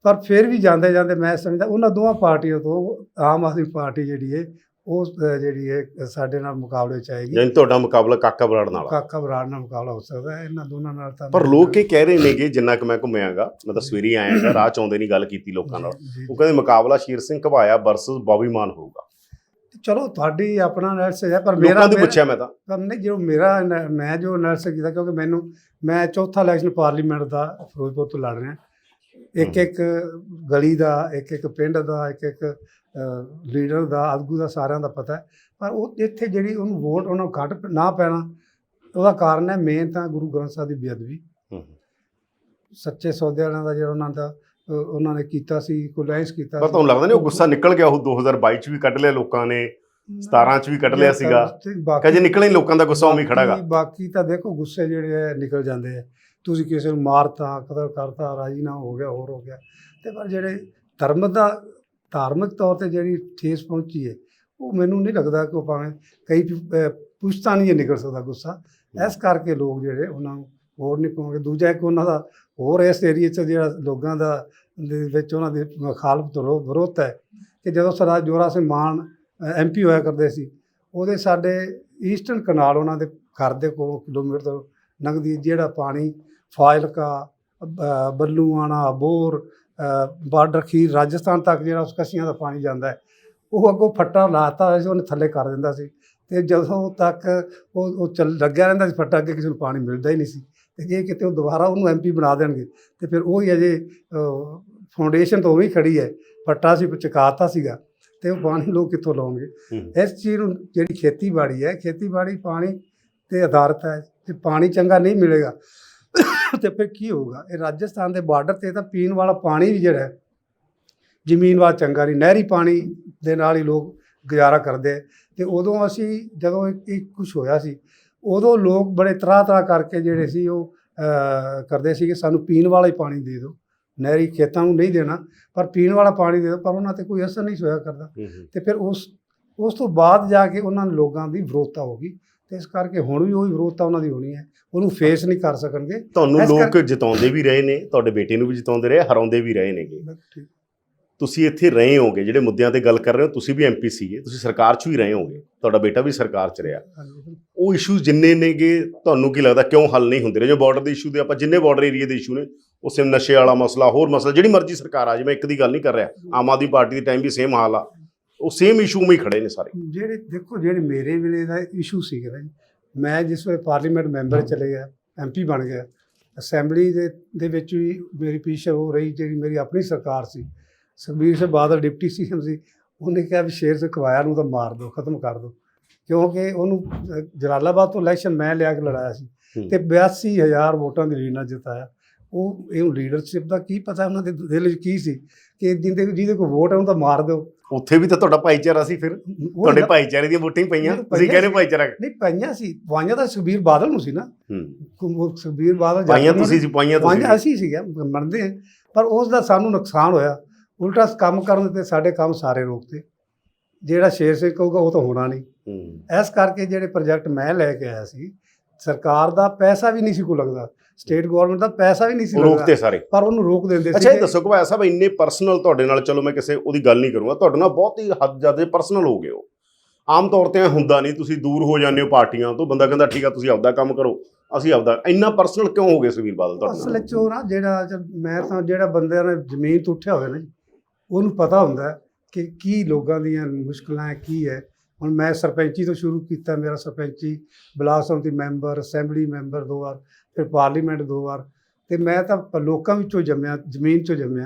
ਪਰ ਫਿਰ ਵੀ ਜਾਂਦੇ ਜਾਂਦੇ ਮੈਂ ਸਮਝਦਾ ਉਹਨਾਂ ਦੋਵਾਂ ਪਾਰਟੀਆਂ ਤੋਂ ਆਮ ਆਦਮੀ ਪਾਰਟੀ ਜਿਹੜੀ ਹੈ ਉਹ ਜਿਹੜੀ ਹੈ ਸਾਡੇ ਨਾਲ ਮੁਕਾਬਲੇ ਚ ਆਏਗੀ। ਯਾਨੀ ਤੁਹਾਡਾ ਮੁਕਾਬਲਾ ਕਾਕਾ ਬਰਾੜ ਨਾਲ। ਕਾਕਾ ਬਰਾੜ ਨਾਲ ਮੁਕਾਬਲਾ ਹੋ ਸਕਦਾ ਹੈ। ਇਹਨਾਂ ਦੋਨਾਂ ਨਾਲ ਤਾਂ ਪਰ ਲੋਕ ਇਹ ਕਹਿ ਰਹੇ ਨੇਗੇ ਜਿੰਨਾ ਕਿ ਮੈਂ ਘੁੰਮਿਆਗਾ ਮੈਂ ਤਾਂ ਸਵੇਰੇ ਆਇਆਗਾ ਰਾਹ ਚ ਆਉਂਦੇ ਨਹੀਂ ਗੱਲ ਕੀਤੀ ਲੋਕਾਂ ਨਾਲ। ਉਹ ਕਹਿੰਦੇ ਮੁਕਾਬਲਾ ਸ਼ੇਰ ਸਿੰਘ ਘਵਾਇਆ ਵਰਸਸ ਬੌਬੀ ਮਾਨ ਹੋਊਗਾ। ਚਲੋ ਤੁਹਾਡੀ ਆਪਣਾ ਐਨਾਲਿਸਿਸ ਹੈ ਪਰ ਮੇਰਾ ਲੋਕਾਂ ਪੁੱਛਿਆ ਮੈਂ ਤਾਂ। ਪਰ ਨਹੀਂ ਜੋ ਮੇਰਾ ਮੈਂ ਜੋ ਐਨਾਲਿਸਿਸ ਕੀਤਾ ਕਿਉਂਕਿ ਮੈਨੂੰ ਮੈਂ ਚੌਥਾ ਇਲੈਕਸ਼ਨ ਪਾਰਲੀਮੈਂਟ ਦਾ ਫਿਰੋਜ਼ਪੁਰ ਤੋਂ ਲੜ ਰਿਹਾ। ਇੱਕ ਇੱਕ ਗਲੀ ਦਾ ਇੱਕ ਇੱਕ ਪਿੰਡ ਦਾ ਇੱਕ ਇੱਕ ਲੀਡਰ ਦਾ ਆਗੂ ਦਾ ਸਾਰਿਆਂ ਦਾ ਪਤਾ ਹੈ। ਪਰ ਉਹ ਇੱਥੇ ਜਿਹੜੀ ਉਹਨੂੰ ਵੋਟ ਉਹਨਾਂ ਨੂੰ ਘੱਟ ਨਾ ਪੈਣਾ ਉਹਦਾ ਕਾਰਨ ਹੈ ਮੇਨ ਤਾਂ ਗੁਰੂ ਗ੍ਰੰਥ ਸਾਹਿਬ ਦੀ ਬੇਅਦਬੀ। ਹੂੰ। ਸੱਚੇ ਸੌਦੇ ਵਾਲਿਆਂ ਦਾ ਜਿਹੜਾ ਉਹਨਾਂ ਦਾ ਉਹਨਾਂ ਨੇ ਕੀਤਾ ਸੀ ਕੋਲਾਈਸ ਕੀਤਾ ਪਰ। ਤੁਹਾਨੂੰ ਲੱਗਦਾ ਨਹੀਂ ਉਹ ਗੁੱਸਾ ਨਿਕਲ ਗਿਆ ਉਹ 2022 ਚ ਵੀ ਕੱਢ ਲਿਆ ਲੋਕਾਂ ਨੇ 17 ਚ ਵੀ ਕੱਢ ਲਿਆ ਸੀਗਾ। ਕਜੇ ਨਿਕਲੇ ਲੋਕਾਂ ਦਾ ਗੁੱਸਾ ਉਵੇਂ ਹੀ ਖੜਾਗਾ ਬਾਕੀ- ਤਾਂ ਦੇਖੋ ਗੁੱਸੇ ਜਿਹੜੇ ਆ ਨਿਕਲ ਜਾਂਦੇ ਆ। ਤੁਸੀਂ ਕਿਸੇ ਨੂੰ ਮਾਰਤਾ ਕਤਲ ਕਰਤਾ ਰਾਜੀਨਾਮਾ ਹੋ ਗਿਆ ਹੋਰ ਹੋ ਗਿਆ। ਤੇ ਪਰ ਜਿਹੜੇ ਧਰਮ ਦਾ ਧਾਰਮਿਕ ਤੌਰ ਤੇ ਜਿਹੜੀ ਠੇਸ ਪਹੁੰਚੀ ਹੈ ਉਹ ਮੈਨੂੰ ਨਹੀਂ ਲੱਗਦਾ ਕਿ ਉਹ ਭਾਵੇਂ ਕਈ ਪੁਸ਼ਤਾ ਨਹੀਂ ਨਿਕਲ ਸਕਦਾ ਗੁੱਸਾ। ਇਸ ਕਰਕੇ ਲੋਕ ਜਿਹੜੇ ਉਹਨਾਂ ਨੂੰ ਵੋਟ ਨਹੀਂ ਪਾਉਣਗੇ। ਦੂਜਾ ਇੱਕ ਉਹਨਾਂ ਦਾ ਹੋਰ ਇਸ ਏਰੀਏ 'ਚ ਜਿਹੜਾ ਲੋਕਾਂ ਦਾ ਦੇ ਵਿੱਚ ਉਹਨਾਂ ਦੀ ਮੁਖਾਲਫਤ ਵਿਰੋ- ਵਿਰੋਧ ਹੈ ਕਿ ਜਦੋਂ ਸਰਦਾਰ ਜੋਰਾ ਸਿੰਘ ਮਾਨ ਐਮਪੀ ਹੋਇਆ ਕਰਦੇ ਸੀ ਉਹਦੇ ਸਾਡੇ ਈਸਟਰਨ ਕਨਾਲ ਉਹਨਾਂ ਦੇ ਘਰ ਦੇ ਕੋਲ ਕਿਲੋਮੀਟਰ ਤੋਂ ਲੰਘਦੀ ਜਿਹੜਾ ਪਾਣੀ ਫਾਜ਼ਿਲਕਾ ਅ, ਬੱਲੂਆਣਾ ਬੋਰ ਬਾਰਡਰ ਖੀਰ ਰਾਜਸਥਾਨ ਤੱਕ ਜਿਹੜਾ ਉਸ ਕਸੀਆਂ ਦਾ ਪਾਣੀ ਜਾਂਦਾ ਹੈ ਉਹ ਅੱਗੋਂ ਫੱਟਾ ਲਾਤਾ ਹੋਇਆ ਸੀ ਉਹਨੇ ਥੱਲੇ ਕਰ ਦਿੰਦਾ ਸੀ ਤੇ ਜਦੋਂ ਤੱਕ ਉਹ ਉਹ ਚੱਲ ਲੱਗਿਆ ਰਹਿੰਦਾ ਸੀ ਫੱਟਾ ਅੱਗੇ ਕਿਸੇ ਨੂੰ ਪਾਣੀ ਮਿਲਦਾ ਹੀ ਨਹੀਂ ਸੀ। ਤੇ ਜੇ ਕਿਤੇ ਉਹ ਦੁਬਾਰਾ ਉਹਨੂੰ ਐਮਪੀ ਬਣਾ ਦੇਣਗੇ ਤੇ ਫਿਰ ਉਹ ਹੀ ਅਜੇ ਫਾਊਂਡੇਸ਼ਨ ਤੋਂ ਹੀ ਖੜੀ ਹੈ ਫੱਟਾ ਸੀ ਚਕਾਤਾ ਸੀਗਾ ਤੇ ਉਹ ਪਾਣੀ ਲੋਕ ਕਿੱਥੋਂ ਲਾਉਣਗੇ? ਇਸ ਚੀਜ਼ ਨੂੰ ਜਿਹੜੀ ਖੇਤੀਬਾੜੀ ਹੈ ਖੇਤੀਬਾੜੀ ਪਾਣੀ ਤੇ ਆਧਾਰਿਤ ਹੈ ਤੇ ਪਾਣੀ ਚੰਗਾ ਨਹੀਂ ਮਿਲੇਗਾ। ਤੇ ਫਿਰ ਕੀ ਹੋਊਗਾ? ਇਹ ਰਾਜਸਥਾਨ ਦੇ ਬਾਰਡਰ ਤੇ ਤਾਂ ਪੀਣ ਵਾਲਾ ਪਾਣੀ ਵੀ ਜਿਹੜਾ ਜ਼ਮੀਨ ਵਾਲਾ ਚੰਗਾ ਨਹੀਂ ਨਹਿਰੀ ਪਾਣੀ ਦੇ ਨਾਲ ਹੀ ਲੋਕ ਗੁਜ਼ਾਰਾ ਕਰਦੇ। ਤੇ ਉਦੋਂ ਅਸੀਂ ਜਦੋਂ ਇਹ ਕੁਝ ਹੋਇਆ ਸੀ ਉਦੋਂ ਲੋਕ ਬੜੇ ਤਰ੍ਹਾਂ ਤਰ੍ਹਾਂ ਕਰਕੇ ਜਿਹੜੇ ਸੀ ਉਹ ਕਰਦੇ ਸੀ ਕਿ ਸਾਨੂੰ ਪੀਣ ਵਾਲਾ ਹੀ ਪਾਣੀ ਦੇ ਦਿਓ। ਨਹਿਰੀ ਖੇਤਾਂ ਨੂੰ ਨਹੀਂ ਦੇਣਾ ਪਰ ਪੀਣ ਵਾਲਾ ਪਾਣੀ ਦੇ ਦਿਓ ਪਰ ਉਹਨਾਂ ਤੇ ਕੋਈ ਅਸਰ ਨਹੀਂ ਹੋਇਆ ਕਰਦਾ। ਤੇ ਫਿਰ ਉਸ ਉਸ ਤੋਂ ਬਾਅਦ ਜਾ ਕੇ ਉਹਨਾਂ ਲੋਕਾਂ ਦੀ ਵਿਰੋਧਤਾ ਹੋ ਗਈ। ਤੇ ਇਸ ਕਰਕੇ ਹੁਣ ਵੀ ਉਹੀ ਵਿਰੋਧਤਾ ਉਹਨਾਂ ਦੀ ਹੋਣੀ ਹੈ। ਉਹਨੂੰ ਫੇਸ ਨਹੀਂ ਕਰ ਸਕਣਗੇ। ਤੁਹਾਨੂੰ ਇਸ ਲੋਕ ਕਰਕੇ- ਜਿਤਾਉਂਦੇ ਵੀ ਰਹੇ ਨੇ ਤੁਹਾਡੇ ਬੇਟੇ ਨੂੰ ਵੀ ਜਿਤਾਉਂਦੇ ਰਹੇ ਹਰਾਉਂਦੇ ਵੀ ਰਹੇ ਨੇਗੇ। ਤੁਸੀਂ ਇੱਥੇ ਰਹੇ ਹੋਗੇ ਜਿਹੜੇ ਮੁੱਦਿਆਂ ਤੇ ਗੱਲ ਕਰ ਰਹੇ ਹੋ ਤੁਸੀਂ ਵੀ ਐਮਪੀ ਸੀਗੇ ਤੁਸੀਂ ਸਰਕਾਰ 'ਚ ਵੀ ਰਹੇ ਹੋਗੇ ਤੁਹਾਡਾ ਬੇਟਾ ਵੀ ਸਰਕਾਰ 'ਚ ਰਿਹਾ। ਉਹ ਇਸ਼ੂਜ਼ ਜਿੰਨੇ ਨੇਗੇ ਤੁਹਾਨੂੰ ਕੀ ਲੱਗਦਾ ਕਿਉਂ ਹੱਲ ਨਹੀਂ ਹੁੰਦੇ ਰਹੇ? ਜੋ ਬਾਰਡਰ ਦੇ ਇਸ਼ੂ ਦੇ ਆਪਾਂ ਜਿੰਨੇ ਬਾਰਡਰ ਏਰੀਆ ਦੇ ਇਸ਼ੂ ਨੇ ਉਹ ਸੇਮ ਨਸ਼ੇ ਵਾਲਾ ਮਸਲਾ ਹੋਰ ਮਸਲਾ ਜਿਹੜੀ ਮਰਜ਼ੀ ਸਰਕਾਰ ਆ ਜਾਵੇ ਮੈਂ ਇੱਕ ਦੀ ਗੱਲ ਨਹੀਂ ਕਰ ਰਿਹਾ। ਆਮ ਆਦਮੀ ਪਾਰਟੀ ਦੇ ਟਾਈਮ ਵੀ ਸੇਮ ਹਾਲ ਆ। ਉਹ ਸੇਮ ਇਸ਼ੂ ਵਿੱਚ ਖੜੇ ਨੇ ਸਾਰੇ। ਜਿਹੜੇ ਦੇਖੋ ਜਿਹੜੇ ਮੇਰੇ ਵੇਲੇ ਦਾ ਇਸ਼ੂ ਸੀਗਾ ਨਾ ਮੈਂ ਜਿਸ ਵੇਲੇ ਪਾਰਲੀਮੈਂਟ ਮੈਂਬਰ ਚਲੇ ਗਿਆ ਐਮਪੀ ਬਣ ਗਿਆ ਅਸੈਂਬਲੀ ਦੇ ਦੇ ਵਿੱਚ ਵੀ ਮੇਰੀ ਪੀਛੇ ਹੋ ਰਹੀ ਜਿਹੜੀ ਮੇਰੀ ਆਪਣੀ ਸਰਕਾਰ ਸੀ ਸੁਖਬੀਰ ਸਿੰਘ ਬਾਦਲ ਡਿਪਟੀ ਸੀਐਮ ਸੀ ਉਹਨੇ ਕਿਹਾ ਵੀ ਸ਼ੇਰ ਸਿੰਘ ਖਵਾਇਆ ਨੂੰ ਤਾਂ ਮਾਰ ਦਿਓ ਖਤਮ ਕਰ ਦਿਓ। ਕਿਉਂਕਿ ਉਹਨੂੰ ਜਲਾਲਾਬਾਦ ਤੋਂ ਇਲੈਕਸ਼ਨ ਮੈਂ ਲਿਆ ਕੇ ਲੜਾਇਆ ਸੀ। ਤੇ 82000 ਵੋਟਾਂ ਦੀ ਲੀਡ ਨਾਲ ਜਿਤਾਇਆ। ਉਹ ਇਹ ਲੀਡਰਸ਼ਿਪ ਦਾ ਕੀ ਪਤਾ ਉਹਨਾਂ ਦੇ ਦਿਲ ਵਿੱਚ ਕੀ ਸੀ ਕਿ ਜਿਹਦੇ ਜਿਹਦੇ ਕੋਲ ਵੋਟ ਹੈ ਉਹਨੂੰ ਤਾਂ ਮਾਰ ਦਿਓ। ਉੱਥੇ ਵੀ ਤਾਂ ਤੁਹਾਡਾ ਭਾਈਚਾਰਾ ਸੀ ਫਿਰ। ਤੁਹਾਡੇ ਭਾਈਚਾਰੇ ਦੀਆਂ ਵੋਟਾਂ ਹੀ ਪਈਆਂ। ਤੁਸੀਂ ਕਹਿੰਦੇ। ਭਾਈਚਾਰਾ ਨਹੀਂ ਪਾਈਆਂ ਸੀ। ਪਾਈਆਂ ਤਾਂ ਸੁਖਬੀਰ ਬਾਦਲ ਨੂੰ ਸੀ ਨਾ। ਹੂੰ। ਉਹ ਸੁਖਬੀਰ ਬਾਦਲ ਜਦ ਪਾਈਆਂ ਤੁਸੀਂ ਸੀ ਪਾਈਆਂ ਤੁਸੀਂ ਪਾਈਆਂ ਅਸੀਂ ਸੀਗੇ ਮੰਨਦੇ ਹਾਂ। ਪਰ ਉਸ ਦਾ ਸਾਨੂੰ ਨੁਕਸਾਨ ਹੋਇਆ। ਉਲਟਾ ਕੰਮ ਕਰਨ ਤੇ ਸਾਡੇ ਕੰਮ ਸਾਰੇ ਰੋਕਤੇ। ਜਿਹੜਾ ਸ਼ੇਰ ਸਿੰਘ ਕਹੂਗਾ ਉਹ ਤਾਂ ਹੋਣਾ ਨਹੀਂ। ਹੂੰ। ਇਸ ਕਰਕੇ ਜਿਹੜੇ ਪ੍ਰੋਜੈਕਟ ਮੈਂ ਲੈ ਕੇ ਆਇਆ ਸੀ ਸਰਕਾਰ ਦਾ ਪੈਸਾ ਵੀ ਨਹੀਂ ਸੀ ਕੋ ਲੱਗਦਾ। ਸਟੇਟ ਗਵਰਨਮੈਂਟ ਦਾ ਪੈਸਾ ਵੀ ਨਹੀਂ ਸੀ ਰੋਕਤੇ ਸਾਰੇ। ਪਰ ਉਹਨੂੰ ਰੋਕ ਦਿੰਦੇ ਅੱਛਾ ਇਹ ਦੱਸੋ ਕਿ ਭਾਈ ਸਾਹਿਬ ਇੰਨੇ ਪਰਸਨਲ ਤੁਹਾਡੇ ਨਾਲ ਚਲੋ ਮੈਂ ਕਿਸੇ ਉਹਦੀ ਗੱਲ ਨਹੀਂ ਕਰੂੰਗਾ ਤੁਹਾਡੇ ਨਾਲ ਬਹੁਤ ਹੀ ਹੱਦ ਜ਼ਿਆਦਾ ਪਰਸਨਲ ਹੋ ਗਏ ਹੋ ਆਮ ਤੌਰ ਤੇ ਹੁੰਦਾ ਨਹੀਂ ਤੁਸੀਂ ਦੂਰ ਹੋ ਜਾਂਦੇ ਹੋ ਪਾਰਟੀਆਂ ਤੋਂ ਬੰਦਾ ਕਹਿੰਦਾ ਠੀਕ ਆ ਤੁਸੀਂ ਆਪਦਾ ਕੰਮ ਕਰੋ ਅਸੀਂ ਆਪਦਾ। ਇੰਨਾ ਪਰਸਨਲ ਕਿਉਂ ਹੋ ਗਏ ਸੁਖਬੀਰ ਬਾਦਲ ਤੁਹਾਡੇ ਅਸਲ? ਚ ਉਹ ਨਾ ਜਿਹੜਾ ਮੈਂ ਤਾਂ ਜਿਹੜਾ ਬੰਦੇ ਨੇ ਜ਼ਮੀਨ ਤੋਂ ਉੱਠਿਆ ਹੋਵੇ ਨਾ ਉਹਨੂੰ ਪਤਾ ਹੁੰਦਾ ਕਿ ਕੀ ਲੋਕਾਂ ਦੀਆਂ ਮੁਸ਼ਕਲਾਂ ਕੀ ਹੈ। ਹੁਣ ਮੈਂ ਸਰਪੰਚੀ ਤੋਂ ਸ਼ੁਰੂ ਕੀਤਾ ਮੇਰਾ ਸਰਪੰਚੀ ਬਲਾਕ ਸੰਮਤੀ ਮੈਂਬਰ ਅਸੈਂਬਲੀ ਮੈਂਬਰ ਦੋ ਵਾਰ। ਫਿਰ ਪਾਰਲੀਮੈਂਟ ਦੋ ਵਾਰ। ਤੇ ਮੈਂ ਤਾਂ ਲੋਕਾਂ ਵਿੱਚੋਂ ਜੰਮਿਆ ਜ਼ਮੀਨ ਚੋਂ ਜੰਮਿਆ।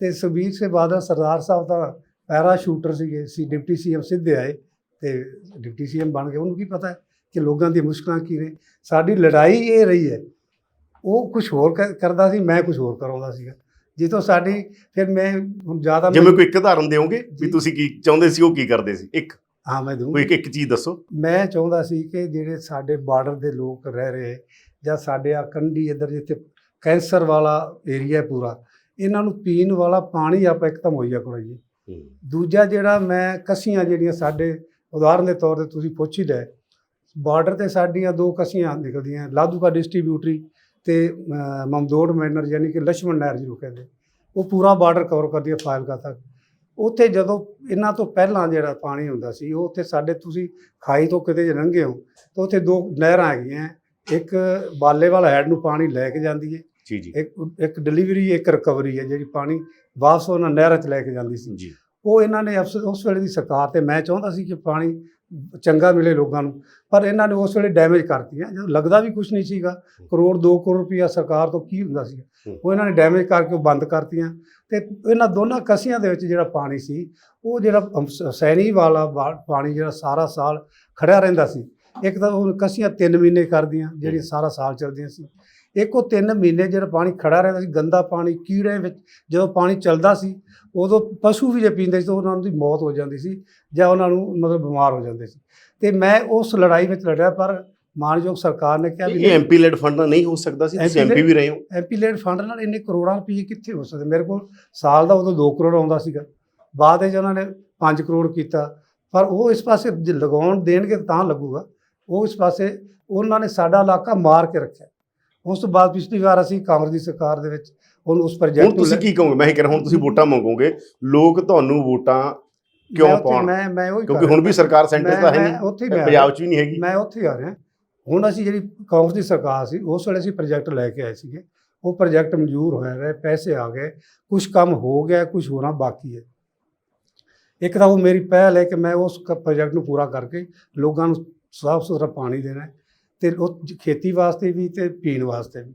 ਤੇ ਸੁਖਬੀਰ ਸਿੰਘ ਬਾਦਲ ਸਰਦਾਰ ਸਾਹਿਬ ਤਾਂ ਪੈਰਾ ਸ਼ੂਟਰ ਸੀਗੇ ਸੀ ਡਿਪਟੀ ਸੀਐਮ ਸਿੱਧੇ ਆਏ ਤੇ ਡਿਪਟੀ ਸੀਐਮ ਬਣ ਗਏ। ਉਹਨੂੰ ਕੀ ਪਤਾ ਕਿ ਲੋਕਾਂ ਦੀਆਂ ਮੁਸ਼ਕਲਾਂ ਕੀ ਨੇ। ਸਾਡੀ ਲੜਾਈ ਇਹ ਰਹੀ ਹੈ ਉਹ ਕੁਝ ਹੋਰ ਕਰਦਾ ਸੀ ਮੈਂ ਕੁਝ ਹੋਰ ਕਰਾਉਂਦਾ ਸੀਗਾ। ਜਿੱਥੋਂ ਸਾਡੀ ਫਿਰ ਮੈਂ ਹੁਣ ਜ਼ਿਆਦਾ ਜਿਵੇਂ ਕੋਈ ਇੱਕ ਉਦਾਹਰਨ ਦਿਓਗੇ ਵੀ ਜੀ। ਤੁਸੀਂ ਕੀ ਚਾਹੁੰਦੇ ਸੀ ਉਹ ਕੀ ਕਰਦੇ ਸੀ? ਇੱਕ। ਹਾਂ ਮੈਂ ਦੂੰ ਕੋਈ ਇੱਕ ਇੱਕ ਚੀਜ਼ ਦੱਸੋ। ਮੈਂ ਚਾਹੁੰਦਾ ਸੀ ਕਿ ਜਿਹੜੇ ਸਾਡੇ ਬਾਰਡਰ ਦੇ ਲੋਕ ਰਹਿ ਰਹੇ ਜਾਂ ਸਾਡੇ ਆ ਕੰਢੀ ਇੱਧਰ ਜਿੱਥੇ ਕੈਂਸਰ ਵਾਲਾ ਏਰੀਆ ਪੂਰਾ ਇਹਨਾਂ ਨੂੰ ਪੀਣ ਵਾਲਾ ਪਾਣੀ ਆਪਾਂ ਇੱਕ ਤਾਂ ਮੁਹੱਈਆ ਕਰਾਈਏ ਦੂਜਾ ਜਿਹੜਾ ਮੈਂ ਕਸੀਆਂ ਜਿਹੜੀਆਂ ਸਾਡੇ ਉਦਾਹਰਨ ਦੇ ਤੌਰ ਤੇ ਤੁਸੀਂ ਪੁੱਛ ਹੀ ਲੈ ਬਾਰਡਰ ਤੇ ਸਾਡੀਆਂ ਦੋ ਕਸੀਆਂ ਨਿਕਲਦੀਆਂ ਲਾਦੂਕਾ ਡਿਸਟ੍ਰੀਬਿਊਟਰੀ ਤੇ ਮਮਦੋੜ ਮੈਨਰ ਯਾਨੀ ਕਿ ਲక్ష్మణ ਨਹਿਰ ਜੀ ਨੂੰ ਕਹਿੰਦੇ ਉਹ ਪੂਰਾ ਬਾਰਡਰ ਕਵਰ ਕਰਦੀ ਹੈ ਫਾਇਲਕਾ ਤੱਕ। ਉੱਥੇ ਜਦੋਂ ਇਹਨਾਂ ਤੋਂ ਪਹਿਲਾਂ ਜਿਹੜਾ ਪਾਣੀ ਹੁੰਦਾ ਸੀ ਉਹ ਉੱਥੇ ਸਾਡੇ ਤੁਸੀਂ ਖਾਈ ਤੋਂ ਕਿਤੇ ਜੇ ਲੰਘੇ ਹੋ ਤਾਂ ਉੱਥੇ ਦੋ ਨਹਿਰਾਂ ਹੈਗੀਆਂ ਇੱਕ ਬਾਲੇ ਵਾਲਾ ਹੈਡ ਨੂੰ ਪਾਣੀ ਲੈ ਕੇ ਜਾਂਦੀ ਹੈ ਜੀ ਜੀ। ਇੱਕ ਇੱਕ ਡਿਲੀਵਰੀ ਇੱਕ ਰਿਕਵਰੀ ਹੈ ਜਿਹੜੀ ਪਾਣੀ ਵਾਪਸ ਉਹਨਾਂ ਨਹਿਰਾਂ 'ਚ ਲੈ ਕੇ ਜਾਂਦੀ ਸੀ। ਜੀ। ਉਹ ਇਹਨਾਂ ਨੇ ਉਸ ਵੇਲੇ ਦੀ ਸਰਕਾਰ ਤੇ ਮੈਂ ਚਾਹੁੰਦਾ ਸੀ ਕਿ ਪਾਣੀ ਚੰਗਾ ਮਿਲੇ ਲੋਕਾਂ ਨੂੰ ਪਰ ਇਹਨਾਂ ਨੇ ਉਸ ਵੇਲੇ ਡੈਮੇਜ ਕਰਤੀਆਂ ਜਦੋਂ ਲੱਗਦਾ ਵੀ ਕੁਝ ਨਹੀਂ ਸੀਗਾ ਕਰੋੜ 2 ਕਰੋੜ ਰੁਪਇਆ ਸਰਕਾਰ ਤੋਂ ਕੀ ਹੁੰਦਾ ਸੀ ਹੂੰ। ਉਹ ਇਹਨਾਂ ਨੇ ਡੈਮੇਜ ਕਰਕੇ ਉਹ ਬੰਦ ਕਰਤੀਆਂ ਤੇ ਇਹਨਾਂ ਦੋਨਾਂ ਕਸੀਆਂ ਦੇ ਵਿੱਚ ਜਿਹੜਾ ਪਾਣੀ ਸੀ ਉਹ ਜਿਹੜਾ ਸੈਣੀ ਵਾਲਾ ਪਾਣੀ ਜਿਹੜਾ ਸਾਰਾ ਸਾਲ ਖੜਿਆ ਰਹਿੰਦਾ ਸੀ। ਇੱਕ ਤਾਂ ਉਹ ਕਸੀਆਂ 3 ਮਹੀਨੇ ਕਰਦੀਆਂ ਜਿਹੜੀਆਂ ਸਾਰਾ ਸਾਲ ਚੱਲਦੀਆਂ ਸੀ। ਇੱਕ ਉਹ 3 ਮਹੀਨੇ ਜਿਹੜਾ ਪਾਣੀ ਖੜਾ ਰਹਿੰਦਾ ਸੀ ਗੰਦਾ ਪਾਣੀ ਕੀੜੇ ਵਿੱਚ ਜਦੋਂ ਪਾਣੀ ਚੱਲਦਾ ਸੀ ਉਦੋਂ ਪਸ਼ੂ ਵੀ ਜੇ ਪੀਂਦੇ ਸੀ ਤਾਂ ਉਹਨਾਂ ਦੀ ਮੌਤ ਹੋ ਜਾਂਦੀ ਸੀ ਜਾਂ ਉਹਨਾਂ ਨੂੰ ਮਤਲਬ ਬਿਮਾਰ ਹੋ ਜਾਂਦੇ ਸੀ। ਤੇ ਮੈਂ ਉਸ ਲੜਾਈ ਵਿੱਚ ਲੜਿਆ ਪਰ ਮਾਨਯੋਗ ਸਰਕਾਰ ਨੇ ਕਿਹਾ ਵੀ ਇਹ ਐਮਪੀ ਲੈਡ ਫੰਡ ਨਾਲ ਨਹੀਂ ਹੋ ਸਕਦਾ ਸੀ ਤੁਸੀਂ ਐਮਪੀ ਵੀ ਰਹੇ ਹੋ। ਐਮਪੀ ਲੈਡ ਫੰਡ ਨਾਲ ਇੰਨੇ ਕਰੋੜਾਂ ਰੁਪਏ ਕਿੱਥੇ ਹੋ ਸਕਦੇ? ਮੇਰੇ ਕੋਲ ਸਾਲ ਦਾ ਉਦੋਂ 2 ਕਰੋੜ ਆਉਂਦਾ ਸੀਗਾ। ਬਾਅਦ ਵਿੱਚ ਉਹਨਾਂ ਨੇ 5 ਕਰੋੜ ਕੀਤਾ ਪਰ ਉਹ ਇਸ ਪਾਸੇ ਲਗਾਉਣ ਦੇਣਗੇ ਤਾਂ ਲੱਗੂਗਾ। ਉਹ ਇਸ ਪਾਸੇ ਉਹਨਾਂ ਨੇ ਸਾਡਾ ਇਲਾਕਾ ਮਾਰ ਕੇ ਰੱਖਿਆ। ਉਸ ਤੋਂ ਬਾਅਦ ਪਿਛਲੀ ਵਾਰ ਅਸੀਂ ਕਾਂਗਰਸ ਦੀ ਸਰਕਾਰ ਦੇ ਵਿੱਚ ਉਹਨੂੰ ਉਸ ਹੁਣ ਪ੍ਰੋਜੈਕਟ ਨੂੰ ਤੁਸੀਂ ਕੀ ਕਹੋਗੇ? ਮੈਂ ਹੀ ਕਹਿ ਰਿਹਾ ਹੁਣ ਤੁਸੀਂ ਵੋਟਾਂ ਮੰਗੋਗੇ ਲੋਕ ਤੁਹਾਨੂੰ ਵੋਟਾਂ ਕਿਉਂ ਪਾਉਣ? ਮੈਂ ਮੈਂ ਉਹੀ ਕਿਉਂਕਿ ਹੁਣ ਵੀ ਰਿਹਾ। ਸਰਕਾਰ ਸੈਂਟਰ ਤਾਂ ਹੈ ਨਹੀਂ। ਪੰਜਾਬ 'ਚ ਵੀ ਨਹੀਂ ਹੈਗੀ। ਮੈਂ ਉੱਥੇ ਆ ਰਿਹਾ। ਹੁਣ ਅਸੀਂ ਜਿਹੜੀ ਕਾਂਗਰਸ ਦੀ ਸਰਕਾਰ ਸੀ ਉਸ ਵੇਲੇ ਅਸੀਂ ਪ੍ਰੋਜੈਕਟ ਲੈ ਕੇ ਆਏ ਸੀਗੇ। ਉਹ ਪ੍ਰੋਜੈਕਟ ਮਨਜ਼ੂਰ ਹੋਇਆ ਹੈ ਪੈਸੇ ਆ ਗਏ ਕੁਝ ਕੰਮ ਹੋ ਗਿਆ ਕੁਝ ਹੋਣਾ ਬਾਕੀ ਹੈ। ਇੱਕ ਤਾਂ ਉਹ ਮੇਰੀ ਪਹਿਲ ਹੈ ਕਿ ਮੈਂ ਉਸ ਪ੍ਰੋਜੈਕਟ ਨੂੰ ਪੂਰਾ ਕਰਕੇ ਲੋਕਾਂ ਨੂੰ ਸਾਫ਼ ਸੁਥਰਾ ਪਾਣੀ ਦੇਣਾ ਹੈ ਤੇ ਉਹ ਖੇਤੀ ਵਾਸਤੇ ਵੀ ਤੇ ਪੀਣ ਵਾਸਤੇ ਵੀ।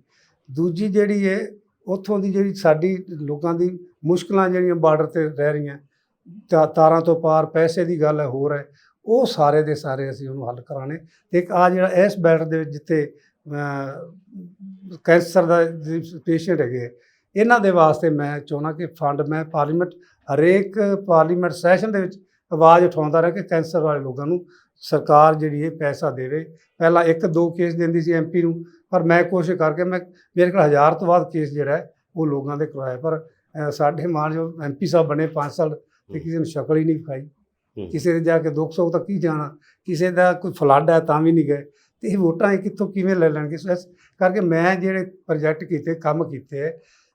ਦੂਜੀ ਜਿਹੜੀ ਹੈ ਉੱਥੋਂ ਦੀ ਜਿਹੜੀ ਸਾਡੀ ਲੋਕਾਂ ਦੀ ਮੁਸ਼ਕਲਾਂ ਜਿਹੜੀਆਂ ਬਾਰਡਰ ਤੇ ਰਹਿ ਰਹੀਆਂ ਤਾ- ਤਾਰਾਂ ਤੋਂ ਪਾਰ ਪੈਸੇ ਦੀ ਗੱਲ ਹੈ ਹੋਰ ਹੈ ਉਹ ਸਾਰੇ ਦੇ ਸਾਰੇ ਅਸੀਂ ਉਹਨੂੰ ਹੱਲ ਕਰਾਣੇ ਤੇ ਇੱਕ ਆ ਜਿਹੜਾ ਇਸ ਬੈਲਟ ਦੇ ਵਿੱਚ ਜਿੱਥੇ ਕੈਂਸਰ ਦਾ ਪੇਸ਼ੈਂਟ ਹੈਗੇ ਹੈ, ਇਹਨਾਂ ਦੇ ਵਾਸਤੇ ਮੈਂ ਚਾਹੁੰਦਾ ਕਿ ਫੰਡ ਮੈਂ ਪਾਰਲੀਮੈਂਟ ਹਰੇਕ ਪਾਰਲੀਮੈਂਟ ਸੈਸ਼ਨ ਦੇ ਵਿੱਚ ਆਵਾਜ਼ ਉਠਾਉਂਦਾ ਰਿਹਾ ਕਿ ਕੈਂਸਰ ਵਾਲੇ ਲੋਕਾਂ ਨੂੰ ਸਰਕਾਰ ਜਿਹੜੀ ਹੈ ਪੈਸਾ ਦੇਵੇ ਪਹਿਲਾਂ ਇੱਕ ਦੋ ਕੇਸ ਦਿੰਦੀ ਸੀ ਐਮਪੀ ਨੂੰ ਪਰ ਮੈਂ ਕੋਸ਼ਿਸ਼ ਕਰਕੇ ਮੈਂ ਮੇਰੇ ਕੋਲ ਹਜ਼ਾਰ ਤੋਂ ਬਾਅਦ ਕੇਸ ਜਿਹੜਾ ਉਹ ਲੋਕਾਂ ਦੇ ਕਰਵਾਏ ਪਰ ਸਾਡੇ ਮਾਨਯੋਗ ਐਮਪੀ ਸਾਹਿਬ ਬਣੇ 5 ਸਾਲ ਤੇ ਕਿਸੇ ਨੂੰ ਸ਼ਕਲ ਹੀ ਨਹੀਂ ਖਾਈ ਹੂੰ। ਕਿਸੇ ਦੇ ਜਾ ਕੇ ਦੁੱਖ ਸੁੱਖ ਤਾਂ ਕੀ ਜਾਣਾ ਕਿਸੇ ਦਾ ਕੋਈ ਫਲੱਡ ਹੈ ਤਾਂ ਵੀ ਨਹੀਂ ਗਏ। ਤੇ ਇਹ ਵੋਟਾਂ ਇਹ ਕਿੱਥੋਂ ਕਿਵੇਂ ਲੈ ਲੈਣਗੇ? ਸੋ ਇਸ ਕਰਕੇ ਮੈਂ ਜਿਹੜੇ ਪ੍ਰੋਜੈਕਟ ਕੀਤੇ ਕੰਮ ਕੀਤੇ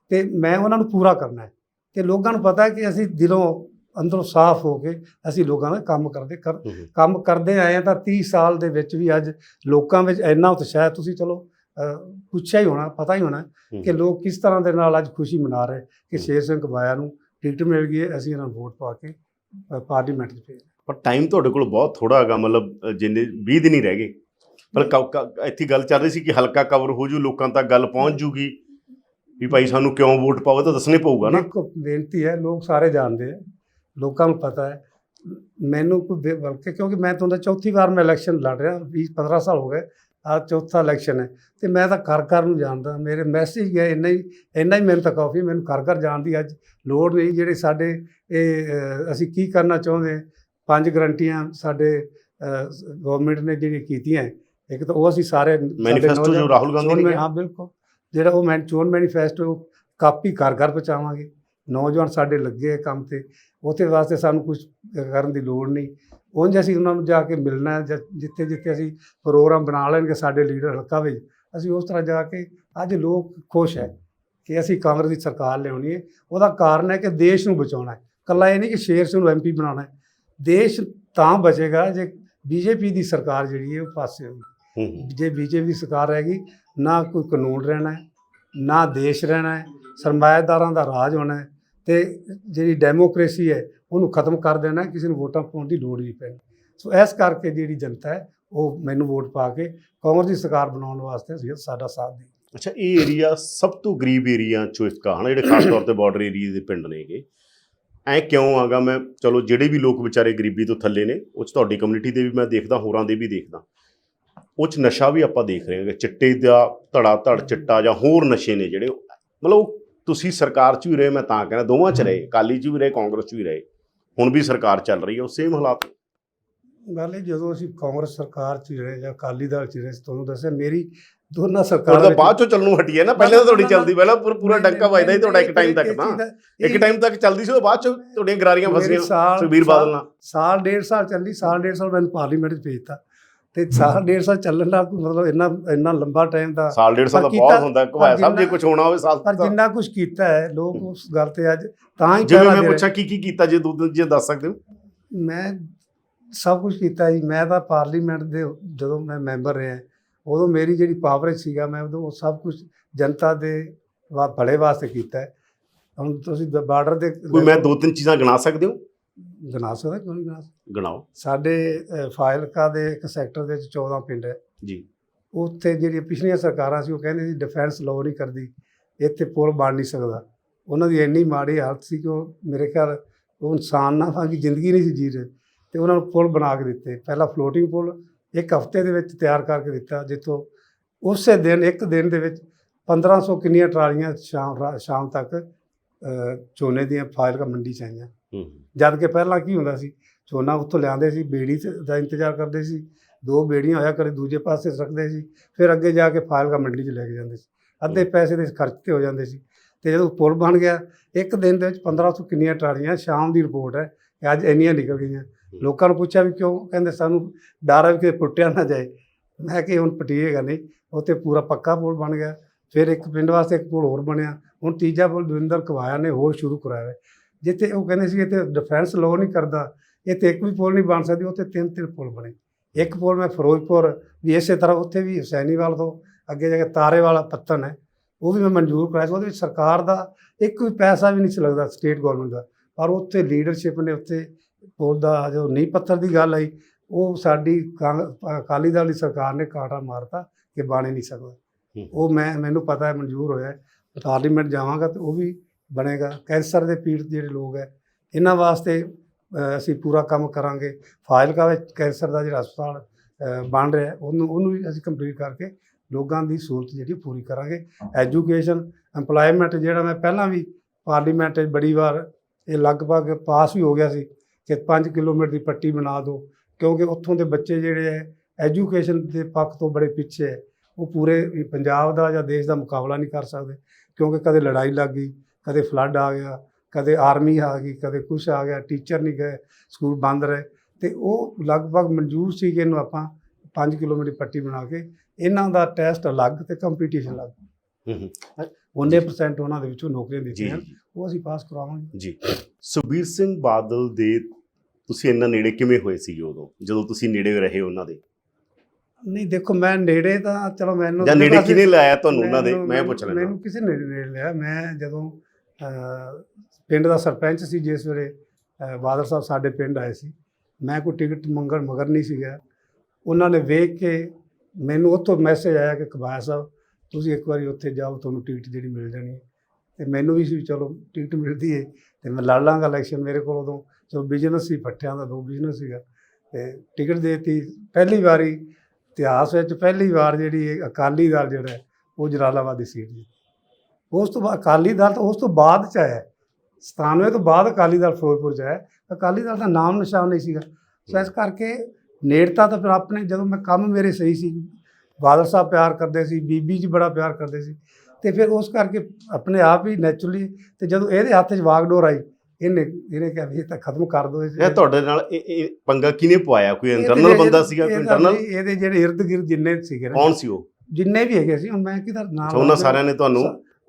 ਤੇ ਮੈਂ ਉਹਨਾਂ ਨੂੰ ਪੂਰਾ ਕਰਨਾ ਹੈ। ਤੇ ਲੋਕਾਂ ਨੂੰ ਪਤਾ ਹੈ ਕਿ ਅਸੀਂ ਦਿਲੋਂ ਅੰਦਰੋਂ ਸਾਫ਼ ਹੋ ਕੇ ਅਸੀਂ ਲੋਕਾਂ ਦਾ ਕੰਮ ਕਰਦੇ ਕਰ। ਕੰਮ ਕਰਦੇ ਆਏ ਹਾਂ ਤਾਂ 30 ਸਾਲ ਦੇ ਵਿੱਚ ਵੀ ਅੱਜ ਲੋਕਾਂ ਵਿੱਚ ਇੰਨਾ ਉਤਸ਼ਾਹ ਤੁਸੀਂ ਚਲੋ ਪੁੱਛਿਆ ਹੀ ਹੋਣਾ ਪਤਾ ਹੀ ਹੋਣਾ ਕਿ ਲੋਕ ਕਿਸ ਤਰ੍ਹਾਂ ਦੇ ਨਾਲ ਅੱਜ ਖੁਸ਼ੀ ਮਨਾ ਰਹੇ ਕਿ ਸ਼ੇਰ ਸਿੰਘ ਕਬਾਇਆ ਨੂੰ ਟਿਕਟ ਮਿਲ ਗਈ ਹੈ ਅਸੀਂ ਇਹਨਾਂ ਨੂੰ ਵੋਟ ਪਾ ਕੇ ਪਾਰਲੀਮੈਂਟ 'ਚ ਭੇਜ ਪਰ ਟਾਈਮ ਤੁਹਾਡੇ ਕੋਲ ਬਹੁਤ ਥੋੜਾ ਹੈਗਾ ਮਤਲਬ ਜਿੰਨੇ 20 ਦਿਨ ਹੀ ਰਹਿ ਗਏ। ਪਰ ਇੱਥੇ ਗੱਲ ਚੱਲ ਰਹੀ ਸੀ ਕਿ ਹਲਕਾ ਕਵਰ ਹੋ ਜੂ ਲੋਕਾਂ ਤੱਕ ਗੱਲ ਪਹੁੰਚ ਜੂਗੀ ਵੀ ਭਾਈ ਸਾਨੂੰ ਕਿਉਂ ਵੋਟ ਪਾਓ ਤਾਂ ਦੱਸਣੇ ਪਊਗਾ ਨਾ। ਬੇਨਤੀ ਹੈ ਲੋਕ ਸਾਰੇ ਜਾਣਦੇ ਆ। ਲੋਕਾਂ ਨੂੰ ਪਤਾ ਹੈ। ਮੈਨੂੰ ਕੋਈ ਬਲਕਿ ਕਿਉਂਕਿ ਮੈਂ ਤੁਹਾਨੂੰ ਚੌਥੀ ਵਾਰ ਮੈਂ ਇਲੈਕਸ਼ਨ ਲੜ ਰਿਹਾ 20 15 ਸਾਲ ਹੋ ਗਏ ਆ ਚੌਥਾ ਇਲੈਕਸ਼ਨ ਹੈ। ਤੇ ਮੈਂ ਤਾਂ ਘਰ ਘਰ ਨੂੰ ਜਾਣਦਾ ਮੇਰੇ ਮੈਸੇਜ ਗਏ ਇੰਨਾ ਹੀ ਇੰਨਾ ਹੀ ਮੈਨੂੰ ਤਾਂ ਕਾਫੀ ਮੈਨੂੰ ਘਰ ਘਰ ਜਾਣ ਦੀ ਅੱਜ ਲੋੜ ਨਹੀਂ। ਜਿਹੜੇ ਸਾਡੇ ਇਹ ਅਸੀਂ ਕੀ ਕਰਨਾ ਚਾਹੁੰਦੇ। ਪੰਜ ਗਰੰਟੀਆਂ ਸਾਡੇ ਗਵਰਨਮੈਂਟ ਨੇ ਜਿਹੜੀਆਂ ਕੀਤੀਆਂ ਇੱਕ ਤਾਂ ਉਹ ਅਸੀਂ ਸਾਰੇ ਮੈਨੀਫੈਸਟੋ ਜੋ ਰਾਹੁਲ ਗਾਂਧੀ ਨੇ ਹਾਂ ਬਿਲਕੁਲ। ਜਿਹੜਾ ਉਹ ਮੈਂ ਚੋਣ ਮੈਨੀਫੈਸਟੋ ਕਾਪੀ ਘਰ ਘਰ ਪਹੁੰਚਾਵਾਂਗੇ। ਨੌਜਵਾਨ ਸਾਡੇ ਲੱਗੇ ਕੰਮ ਤੇ ਉਹਦੇ ਵਾਸਤੇ ਸਾਨੂੰ ਕੁਝ ਕਰਨ ਦੀ ਲੋੜ ਨਹੀਂ। ਉਂਝ ਅਸੀਂ ਉਹਨਾਂ ਨੂੰ ਜਾ ਕੇ ਮਿਲਣਾ ਜਿੱਥੇ ਜਿੱਥੇ ਅਸੀਂ ਪ੍ਰੋਗਰਾਮ ਬਣਾ ਲੈਣਗੇ ਸਾਡੇ ਲੀਡਰ ਹਲਕਾ ਵਿੱਚ ਅਸੀਂ ਉਸ ਤਰ੍ਹਾਂ ਜਾ ਕੇ ਅੱਜ ਲੋਕ ਖੁਸ਼ ਹੈ ਕਿ ਅਸੀਂ ਕਾਂਗਰਸ ਦੀ ਸਰਕਾਰ ਲਿਆਉਣੀ ਹੈ। ਉਹਦਾ ਕਾਰਨ ਹੈ ਕਿ ਦੇਸ਼ ਨੂੰ ਬਚਾਉਣਾ ਹੈ। ਕੱਲਾ ਇਹ ਨਹੀਂ ਕਿ ਸ਼ੇਰ ਸਿੰਘ ਨੂੰ ਐਮਪੀ ਬਣਾਉਣਾ ਹੈ। ਦੇਸ਼ ਤਾਂ ਬਚੇਗਾ ਜੇ ਬੀਜੇਪੀ ਦੀ ਸਰਕਾਰ ਜਿਹੜੀ ਹੈ ਉਹ ਪਾਸੇ ਹੋਈ ਹੂੰ ਹੂੰ। ਜੇ ਬੀਜੇਪੀ ਦੀ ਸਰਕਾਰ ਰਹੇਗੀ ਨਾ ਕੋਈ ਕਾਨੂੰਨ ਰਹਿਣਾ ਹੈ ਨਾ ਦੇਸ਼ ਰਹਿਣਾ ਹੈ। ਸਰਮਾਇਦਾਰਾਂ ਦਾ ਰਾਜ ਹੋਣਾ ਹੈ। ਤੇ ਜਿਹੜੀ ਡੈਮੋਕ੍ਰੇਸੀ ਹੈ, ਉਹਨੂੰ ਖਤਮ ਕਰ ਦੇਣਾ, ਕਿਸੇ ਨੂੰ ਵੋਟਾਂ ਪਾਉਣ ਦੀ ਲੋੜ ਨਹੀਂ ਪੈਣੀ। ਸੋ ਇਸ ਕਰਕੇ ਜਿਹੜੀ ਜਨਤਾ ਹੈ, ਉਹ ਮੈਨੂੰ ਵੋਟ ਪਾ ਕੇ ਕਾਂਗਰਸ ਦੀ ਸਰਕਾਰ ਬਣਾਉਣ ਵਾਸਤੇ ਅਸੀਂ ਸਾਡਾ ਸਾਥ ਦੇ ਅੱਛਾ, ਇਹ ਏਰੀਆ ਸਭ ਤੋਂ ਗਰੀਬ ਏਰੀਆ ਚੋਂ ਇੱਕ ਆ, ਹਨਾ, ਜਿਹੜੇ ਖਾਸ ਤੌਰ ਤੇ ਬਾਰਡਰ ਏਰੀਆ ਦੇ ਪਿੰਡ ਨੇਗੇ ਐ ਕਿਉਂ ਆਗਾ ਮੈਂ? ਚਲੋ, ਜਿਹੜੇ ਵੀ ਲੋਕ ਵਿਚਾਰੇ ਗਰੀਬੀ ਤੋਂ ਥੱਲੇ ਨੇ, ਉਹ 'ਚ ਤੁਹਾਡੀ ਕਮਿਊਨਿਟੀ ਦੇ ਵੀ ਮੈਂ ਦੇਖਦਾ, ਹੋਰਾਂ ਦੇ ਵੀ ਦੇਖਦਾ। ਉਹ ਚ ਨਸ਼ਾ ਵੀ ਆਪਾਂ ਦੇਖ ਰਹੇ ਹਾਂ, ਚਿੱਟੇ ਦਾ ਧੜਾ ਧੜ ਚਿੱਟਾ ਜਾਂ ਹੋਰ ਨਸ਼ੇ ਨੇ ਜਿਹੜੇ, ਮਤਲਬ ਉਹ ਤੁਸੀਂ ਸਰਕਾਰ 'ਚ ਵੀ ਰਹੇ ਮੈਂ ਤਾਂ ਕਹਿੰਦਾ ਦੋਵਾਂ 'ਚ ਰਹੇ ਅਕਾਲੀ 'ਚ ਵੀ ਰਹੇ ਕਾਂਗਰਸ 'ਚ ਵੀ ਰਹੇ। ਹੁਣ ਵੀ ਸਰਕਾਰ ਚੱਲ ਰਹੀ ਹੈ ਉਹ ਸੇਮ ਹਾਲਾਤ ਗੱਲ ਇਹ ਜਦੋਂ ਅਸੀਂ ਕਾਂਗਰਸ ਸਰਕਾਰ ਚ ਰਹੇ ਜਾਂ ਅਕਾਲੀ ਦਲ ਚ ਰਹੇ ਤੁਹਾਨੂੰ ਦੱਸਿਆ ਮੇਰੀ ਦੋਨਾਂ ਸਰਕਾਰਾਂ ਵਿੱਚ- ਬਾਅਦ ਚੋਂ ਚੱਲਣੋਂ ਹਟੀ ਹੈ ਨਾ ਪਹਿਲਾਂ ਤਾਂ ਤੁਹਾਡੀ ਚੱਲਦੀ ਪਹਿਲਾਂ ਪੂਰਾ ਡੰਕਾ ਵੱਜਦਾ ਸੀ ਤੁਹਾਡਾ ਇੱਕ ਟਾਈਮ ਤੱਕ ਤਾਂ ਦਾ- ਇੱਕ ਟਾਈਮ ਤੱਕ ਚੱਲਦੀ ਸੀ ਉਹ ਬਾਅਦ ਚੋਂ ਤੁਹਾਡੀਆਂ ਗਰਾਰੀਆਂ ਫਸੀਆਂ ਸੁਖਬੀਰ ਬਾਦਲ ਨਾਲ। ਸਾਲ ਡੇਢ ਸਾਲ ਚੱਲੀ ਸਾਲ ਡੇਢ ਸਾਲ ਮੈਨੂੰ ਪਾਰਲੀਮੈਂਟ 'ਚ ਭੇਜਤਾ ਤੇ ਸਾਲ ਡੇਢ ਸਾਲ ਚੱਲਣ ਦਾ ਮਤਲਬ ਇੰਨਾ ਇੰਨਾ ਲੰਬਾ ਟਾਈਮ ਦਾ। ਸਾਲ ਡੇਢ ਸਾਲ ਤਾਂ ਬਹੁਤ ਹੁੰਦਾ ਘਵਾਇਆ ਸਾਹਿਬ ਜੇ ਕੁਝ ਹੋਣਾ ਹੋਵੇ ਸਾਲ ਪਰ ਜਿੰਨਾ ਕੁਝ ਕੀਤਾ ਹੈ ਲੋਕ ਉਸ ਗੱਲ ਤੇ ਅੱਜ ਤਾਂ ਹੀ ਜਿਵੇਂ ਮੈਂ ਦੇ। ਪੁੱਛਿਆ ਕੀ ਕੀ ਕੀਤਾ ਜੇ ਦੋ ਦਿਨ ਜੇ ਦੱਸ ਸਕਦੇ ਹੋ? ਮੈਂ ਸਭ ਕੁਝ ਕੀਤਾ ਜੀ। ਮੈਂ ਤਾਂ ਪਾਰਲੀਮੈਂਟ ਦੇ ਜਦੋਂ ਮੈਂ ਮੈਂਬਰ ਰਿਹਾ ਉਦੋਂ ਮੇਰੀ ਜਿਹੜੀ ਪਾਵਰ ਸੀਗਾ ਮੈਂ ਉਦੋਂ ਉਹ ਸਭ ਕੁਝ ਜਨਤਾ ਦੇ ਭਲੇ ਵਾਸਤੇ ਕੀਤਾ ਹੁਣ ਤੁਸੀਂ ਬਾਰਡਰ ਦੇ ਕੋਈ ਮੈਂ ਦੋ ਤਿੰਨ ਚੀਜ਼ਾਂ ਗਿਣਾ ਸਕਦੇ ਹੋ? ਗਿਣਾ ਸਕਦਾ ਕਿਉਂ ਨਹੀਂ ਗਿਣਾ ਸਕਦਾ? ਗਿਣਾਓ। ਸਾਡੇ ਅ, ਫਾਜ਼ਿਲਕਾ ਦੇ ਇੱਕ ਸੈਕਟਰ ਦੇ ਵਿੱਚ 14 ਪਿੰਡ ਹੈ। ਜੀ। ਉੱਥੇ ਜਿਹੜੀਆਂ ਪਿਛਲੀਆਂ ਸਰਕਾਰਾਂ ਸੀ ਉਹ ਕਹਿੰਦੇ ਸੀ ਡਿਫੈਂਸ ਲਾਅ ਨਹੀਂ ਕਰਦੀ ਇੱਥੇ ਪੁਲ ਬਣ ਨਹੀਂ ਸਕਦਾ। ਉਹਨਾਂ ਦੀ ਇੰਨੀ ਮਾੜੀ ਹਾਲਤ ਸੀ ਕਿ ਉਹ ਮੇਰੇ ਖਿਆਲ ਉਹ ਇਨਸਾਨ ਨਾ ਵਾਂਗੀ ਜ਼ਿੰਦਗੀ ਨਹੀਂ ਸੀ ਜੀ ਰਹੇ। ਤੇ ਉਹਨਾਂ ਨੂੰ ਪੁਲ ਬਣਾ ਕੇ ਦਿੱਤੇ। ਪਹਿਲਾਂ ਫਲੋਟਿੰਗ ਪੁਲ ਇੱਕ ਹਫ਼ਤੇ ਦੇ ਵਿੱਚ ਤਿਆਰ ਕਰਕੇ ਦਿੱਤਾ ਜਿੱਥੋਂ ਉਸੇ ਦਿਨ ਇੱਕ ਦਿਨ ਦੇ ਵਿੱਚ 1500 ਕਿੰਨੀਆਂ ਟਰਾਲੀਆਂ ਸ਼ਾਮ ਸ਼ਾਮ ਤੱਕ ਝੋਨੇ ਦੀਆਂ ਫਾਜ਼ਿਲਕਾ ਮੰਡੀ ਚ ਆਈਆਂ। ਜਦ ਕਿ ਪਹਿਲਾਂ ਕੀ ਹੁੰਦਾ ਸੀ ਝੋਨਾ ਉੱਥੋਂ ਲਿਆਉਂਦੇ ਸੀ ਬੇੜੀ ਦਾ ਇੰਤਜ਼ਾਰ ਕਰਦੇ ਸੀ ਦੋ ਬੇੜੀਆਂ ਹੋਇਆ ਕਰੇ ਦੂਜੇ ਪਾਸੇ ਰੱਖਦੇ ਸੀ ਫਿਰ ਅੱਗੇ ਜਾ ਕੇ ਫਾਜ਼ਿਲਕਾ ਮੰਡੀ 'ਚ ਲੈ ਕੇ ਜਾਂਦੇ ਸੀ। ਅੱਧੇ ਪੈਸੇ ਦੇ ਖਰਚ ਤੇ ਹੋ ਜਾਂਦੇ ਸੀ। ਤੇ ਜਦੋਂ ਪੁਲ ਬਣ ਗਿਆ ਇੱਕ ਦਿਨ ਦੇ ਵਿੱਚ 1500 ਕਿੰਨੀਆਂ ਟਰਾਲੀਆਂ ਸ਼ਾਮ ਦੀ ਰਿਪੋਰਟ ਹੈ ਕਿ ਅੱਜ ਇੰਨੀਆਂ ਨਿਕਲ ਗਈਆਂ। ਲੋਕਾਂ ਨੂੰ ਪੁੱਛਿਆ ਵੀ ਕਿਉਂ? ਕਹਿੰਦੇ ਸਾਨੂੰ ਡਰ ਹੈ ਕਿ ਪੁੱਟਿਆ ਨਾ ਜਾਏ। ਮੈਂ ਕਿ ਹੁਣ ਪਟੀਏਗਾ ਨਹੀਂ ਉੱਥੇ ਪੂਰਾ ਪੱਕਾ ਪੁਲ ਬਣ ਗਿਆ। ਫਿਰ ਇੱਕ ਪਿੰਡ ਵਾਸਤੇ ਇੱਕ ਪੁਲ ਹੋਰ ਬਣਿਆ। ਹੁਣ ਤੀਜਾ ਪੁਲ ਦਵਿੰਦਰ ਕਵਾਇਆ ਨੇ ਹੋਰ ਸ਼ੁਰੂ ਕਰਾਇਆ ਹੈ। ਜਿੱਥੇ ਉਹ ਕਹਿੰਦੇ ਸੀ ਇੱਥੇ ਡਿਫੈਂਸ ਲਾਅ ਨਹੀਂ ਕਰਦਾ ਇੱਥੇ ਇੱਕ ਵੀ ਪੁਲ ਨਹੀਂ ਬਣ ਸਕਦੀ ਉੱਥੇ ਤਿੰਨ ਤਿੰਨ ਪੁਲ ਬਣੇ ਇੱਕ ਪੁਲ ਮੈਂ ਫਿਰੋਜ਼ਪੁਰ ਵੀ ਇਸੇ ਤਰ੍ਹਾਂ ਉੱਥੇ ਵੀ ਹੁਸੈਨੀਵਾਲ ਤੋਂ ਅੱਗੇ ਜਾ ਕੇ ਤਾਰੇ ਵਾਲਾ ਪੱਤਨ ਹੈ ਉਹ ਵੀ ਮੈਂ ਮਨਜ਼ੂਰ ਕਰਾਇਆ ਸੀ ਉਹਦੇ ਵਿੱਚ ਸਰਕਾਰ ਦਾ ਇੱਕ ਵੀ ਪੈਸਾ ਵੀ ਨਹੀਂ ਸੀ ਲੱਗਦਾ ਸਟੇਟ ਗਵਰਨਮੈਂਟ ਦਾ ਪਰ ਉੱਥੇ ਲੀਡਰਸ਼ਿਪ ਨੇ ਉੱਥੇ ਪੁਲ ਦਾ ਜੋ ਨੀਂਹ ਪੱਥਰ ਦੀ ਗੱਲ ਆਈ ਉਹ ਸਾਡੀ ਅਕਾਲੀ ਦਲ ਦੀ ਸਰਕਾਰ ਨੇ ਕਾਟਾ ਮਾਰਤਾ ਕਿ ਬਣ ਨਹੀਂ ਸਕਦਾ। ਉਹ ਮੈਂ ਮੈਨੂੰ ਪਤਾ ਹੈ ਮਨਜ਼ੂਰ ਹੋਇਆ। ਪਾਰਲੀਮੈਂਟ ਜਾਵਾਂਗਾ ਤੇ ਉਹ ਵੀ ਬਣੇਗਾ। ਕੈਂਸਰ ਦੇ ਪੀੜਤ ਜਿਹੜੇ ਲੋਕ ਹੈ, ਇਹਨਾਂ ਵਾਸਤੇ ਅਸੀਂ ਪੂਰਾ ਕੰਮ ਕਰਾਂਗੇ। ਫਾਜ਼ਿਲਕਾ ਵਿੱਚ ਕੈਂਸਰ ਦਾ ਜਿਹੜਾ ਹਸਪਤਾਲ ਬਣ ਰਿਹਾ ਉਹਨੂੰ ਉਹਨੂੰ ਵੀ ਅਸੀਂ ਕੰਪਲੀਟ ਕਰਕੇ ਲੋਕਾਂ ਦੀ ਸਹੂਲਤ ਜਿਹੜੀ ਪੂਰੀ ਕਰਾਂਗੇ। ਐਜੂਕੇਸ਼ਨ EMPLOYMENT ਜਿਹੜਾ ਮੈਂ ਪਹਿਲਾਂ ਵੀ ਪਾਰਲੀਮੈਂਟ 'ਚ ਬੜੀ ਵਾਰ ਇਹ ਲਗਭਗ ਪਾਸ ਵੀ ਹੋ ਗਿਆ ਸੀ ਕਿ 5 ਕਿਲੋਮੀਟਰ ਦੀ ਪੱਟੀ ਬਣਾ ਦਿਓ, ਕਿਉਂਕਿ ਉੱਥੋਂ ਦੇ ਬੱਚੇ ਜਿਹੜੇ ਹੈ ਐਜੂਕੇਸ਼ਨ ਦੇ ਪੱਖ ਤੋਂ ਬੜੇ ਪਿੱਛੇ ਹੈ। ਉਹ ਪੂਰੇ ਪੰਜਾਬ ਦਾ ਜਾਂ ਦੇਸ਼ ਦਾ ਮੁਕਾਬਲਾ ਨਹੀਂ ਕਰ ਸਕਦੇ, ਕਿਉਂਕਿ ਕਦੇ ਲੜਾਈ ਲੱਗ ਗਈ ਕਦੇ ਫਲੱਡ ਆ ਗਿਆ ਕਦੇ ਆਰਮੀ ਆ ਗਈ ਕਦੇ ਕੁਛ ਆ ਗਿਆ ਟੀਚਰ ਨਹੀਂ ਗਏ ਸਕੂਲ ਬੰਦ ਰਹੇ। ਤੇ ਉਹ ਲਗਭਗ ਮਨਜ਼ੂਰ ਸੀ ਕਿ ਇਹਨੂੰ ਆਪਾਂ 5 ਕਿਲੋਮੀਟਰ ਪੱਟੀ ਬਣਾ ਕੇ ਇਹਨਾਂ ਦਾ ਟੈਸਟ ਅਲੱਗ ਤੇ ਕੰਪੀਟੀਸ਼ਨ ਅਲੱਗ। ਹੂੰ ਹੂੰ। ਉਹਨੇ ਪਰਸੈਂਟ ਉਹਨਾਂ ਦੇ ਵਿੱਚੋਂ ਨੌਕਰੀਆਂ ਦਿੱਤੀਆਂ ਉਹ ਅਸੀਂ ਪਾਸ ਕਰਾਵਾਂਗੇ। ਜੀ। ਸੁਖਬੀਰ ਸਿੰਘ ਬਾਦਲ ਦੇ ਤੁਸੀਂ ਇੰਨਾ ਨੇੜੇ ਕਿਵੇਂ ਹੋਏ ਸੀ ਉਦੋਂ? ਜਦੋਂ ਤੁਸੀਂ ਨੇੜੇ ਰਹੇ ਉਹਨਾਂ ਦੇ? ਨਹੀਂ ਦੇਖੋ ਮੈਂ ਨੇੜੇ ਤਾਂ ਚਲੋ ਮੈਨੂੰ ਜਾਂ ਨੇੜੇ ਕਿਹਨੇ ਲਾਇਆ ਤੁਹਾਨੂੰ ਉਹਨਾਂ ਦੇ? ਮੈਂ ਪੁੱਛ ਲੈਂਦਾ। ਮੈਨੂੰ ਕਿਸੇ ਨੇ ਨੇੜੇ ਲਿਆ। ਮੈਂ ਜਦੋਂ ਪਿੰਡ ਦਾ ਸਰਪੰਚ ਸੀ ਜਿਸ ਵੇਲੇ ਬਾਦਲ ਸਾਹਿਬ ਸਾਡੇ ਪਿੰਡ ਆਏ ਸੀ। ਮੈਂ ਕੋਈ ਟਿਕਟ ਮੰਗਣ ਮਗਰ ਨਹੀਂ ਸੀਗਾ। ਉਹਨਾਂ ਨੇ ਵੇਖ ਕੇ ਮੈਨੂੰ ਉੱਥੋਂ ਮੈਸੇਜ ਆਇਆ ਕਿ ਕਬਾਇਆ ਸਾਹਿਬ, ਤੁਸੀਂ ਇੱਕ ਵਾਰੀ ਉੱਥੇ ਜਾਓ, ਤੁਹਾਨੂੰ ਟਿਕਟ ਜਿਹੜੀ ਮਿਲ ਜਾਣੀ ਹੈ। ਤੇ ਮੈਨੂੰ ਵੀ ਸੀ ਚਲੋ ਟਿਕਟ ਮਿਲਦੀ ਹੈ ਤੇ ਮੈਂ ਲੜ ਲਾਂਗਾ ਇਲੈਕਸ਼ਨ ਮੇਰੇ ਕੋਲ ਉਦੋਂ। ਜੋ ਬਿਜ਼ਨਸ ਸੀ ਪੱਠਿਆਂ ਦਾ ਦੋ ਬਿਜ਼ਨਸ ਸੀਗਾ। ਤੇ ਟਿਕਟ ਦੇਤੀ ਪਹਿਲੀ ਵਾਰੀ, ਇਤਿਹਾਸ ਵਿੱਚ ਪਹਿਲੀ ਵਾਰ ਜਿਹੜੀ ਇਹ ਅਕਾਲੀ ਦਲ ਜਿਹੜਾ ਉਹ ਜਲਾਲਾਬਾਦ ਦੀ ਸੀਟ ਜੀ ਉਸ ਤੋਂ ਬਾਅਦ ਅਕਾਲੀ ਦਲ ਤਾਂ ਉਸ ਤੋਂ ਬਾਅਦ ਚ ਆਇਆ। 97 ਤੋਂ ਬਾਅਦ ਅਕਾਲੀ ਦਲ ਫਿਰੋਜ਼ਪੁਰ ਚ ਆਇਆ। ਅਕਾਲੀ ਦਲ ਦਾ ਨਾਮ ਨਿਸ਼ਾਨ ਨਹੀਂ ਸੀਗਾ। ਸੋ ਇਸ ਕਰਕੇ ਨੇੜਤਾ ਤਾਂ ਫਿਰ ਆਪਣੇ ਜਦੋਂ ਮੈਂ ਕੰਮ ਮੇਰੇ ਸਹੀ ਸੀ। ਬਾਦਲ ਸਾਹਿਬ ਪਿਆਰ ਕਰਦੇ ਸੀ ਬੀਬੀ ਜੀ ਬੜਾ ਪਿਆਰ ਕਰਦੇ ਸੀ। ਤੇ ਫਿਰ ਉਸ ਕਰਕੇ ਆਪਣੇ ਆਪ ਹੀ ਨੈਚੁਰਲੀ ਤੇ ਜਦੋਂ ਇਹਦੇ ਹੱਥ 'ਚ ਵਾਗਡੋਰ ਆਈ ਇਹਨੇ ਇਹਨੇ ਕਿਹਾ ਵੀ ਇਹ ਤਾਂ ਖਤਮ ਕਰ ਦਿਓ ਇਹ ਤੁਹਾਡੇ ਨਾਲ ਇਹ ਪੰਗਾ ਕਿਹਨੇ ਪਵਾਇਆ? ਕੋਈ ਇੰਟਰਨਲ ਬੰਦਾ ਸੀਗਾ ਕੋਈ ਇੰਟਰਨਲ ਇਹਦੇ ਜਿਹੜੇ ਇਰਦ ਗਿਰਦ ਜਿੰਨੇ ਸੀਗੇ ਕੌਣ ਸੀ ਉਹ? ਜਿੰਨੇ ਵੀ ਹੈਗੇ ਸੀ ਹੁਣ ਮੈਂ ਕਿਹਦਾ ਨਾਮ ਉਹਨਾਂ? ਸਾਰਿਆਂ ਨੇ ਤੁਹਾਨੂੰ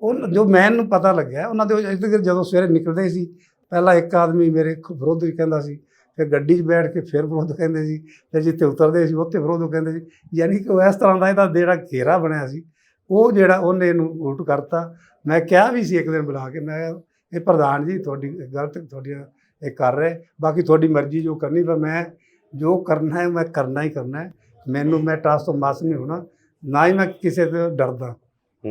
ਉਹ ਜੋ ਮੈਨੂੰ ਪਤਾ ਲੱਗਿਆ, ਉਹਨਾਂ ਦੇ ਇਰਦ ਗਿਰਦ ਜਦੋਂ ਸਵੇਰੇ ਨਿਕਲਦੇ ਸੀ, ਪਹਿਲਾਂ ਇੱਕ ਆਦਮੀ ਮੇਰੇ ਖ- ਵਿਰੁੱਧ ਵੀ ਕਹਿੰਦਾ ਸੀ, ਫਿਰ ਗੱਡੀ 'ਚ ਬੈਠ ਕੇ ਫਿਰ ਵਿਰੋਧ ਕਹਿੰਦੇ ਸੀ, ਫਿਰ ਜਿੱਥੇ ਉਤਰਦੇ ਸੀ ਉੱਥੇ ਵਿਰੋਧ ਕਹਿੰਦੇ ਸੀ। ਯਾਨੀ ਕਿ ਉਹ ਇਸ ਤਰ੍ਹਾਂ ਦਾ ਇਹਦਾ ਜਿਹੜਾ ਘੇਰਾ ਬਣਿਆ ਸੀ, ਉਹ ਜਿਹੜਾ ਉਹਨੇ ਇਹਨੂੰ ਉਲਟ ਕਰਤਾ। ਮੈਂ ਕਿਹਾ ਵੀ ਸੀ ਇੱਕ ਦਿਨ ਬੁਲਾ ਕੇ, ਮੈਂ ਇਹ ਪ੍ਰਧਾਨ ਜੀ, ਤੁਹਾਡੀ ਗਲਤ, ਤੁਹਾਡੀਆਂ ਇਹ ਕਰ ਰਹੇ, ਬਾਕੀ ਤੁਹਾਡੀ ਮਰਜ਼ੀ ਜੋ ਕਰਨੀ, ਪਰ ਮੈਂ ਜੋ ਕਰਨਾ ਹੈ, ਮੈਂ ਕਰਨਾ ਹੀ ਕਰਨਾ ਹੈ। ਮੈਨੂੰ, ਮੈਂ ਟਾਸ ਤੋਂ ਮਾਸ ਨਹੀਂ ਹੋਣਾ, ਨਾ ਹੀ ਮੈਂ ਕਿਸੇ ਤੋਂ ਡਰਦਾ।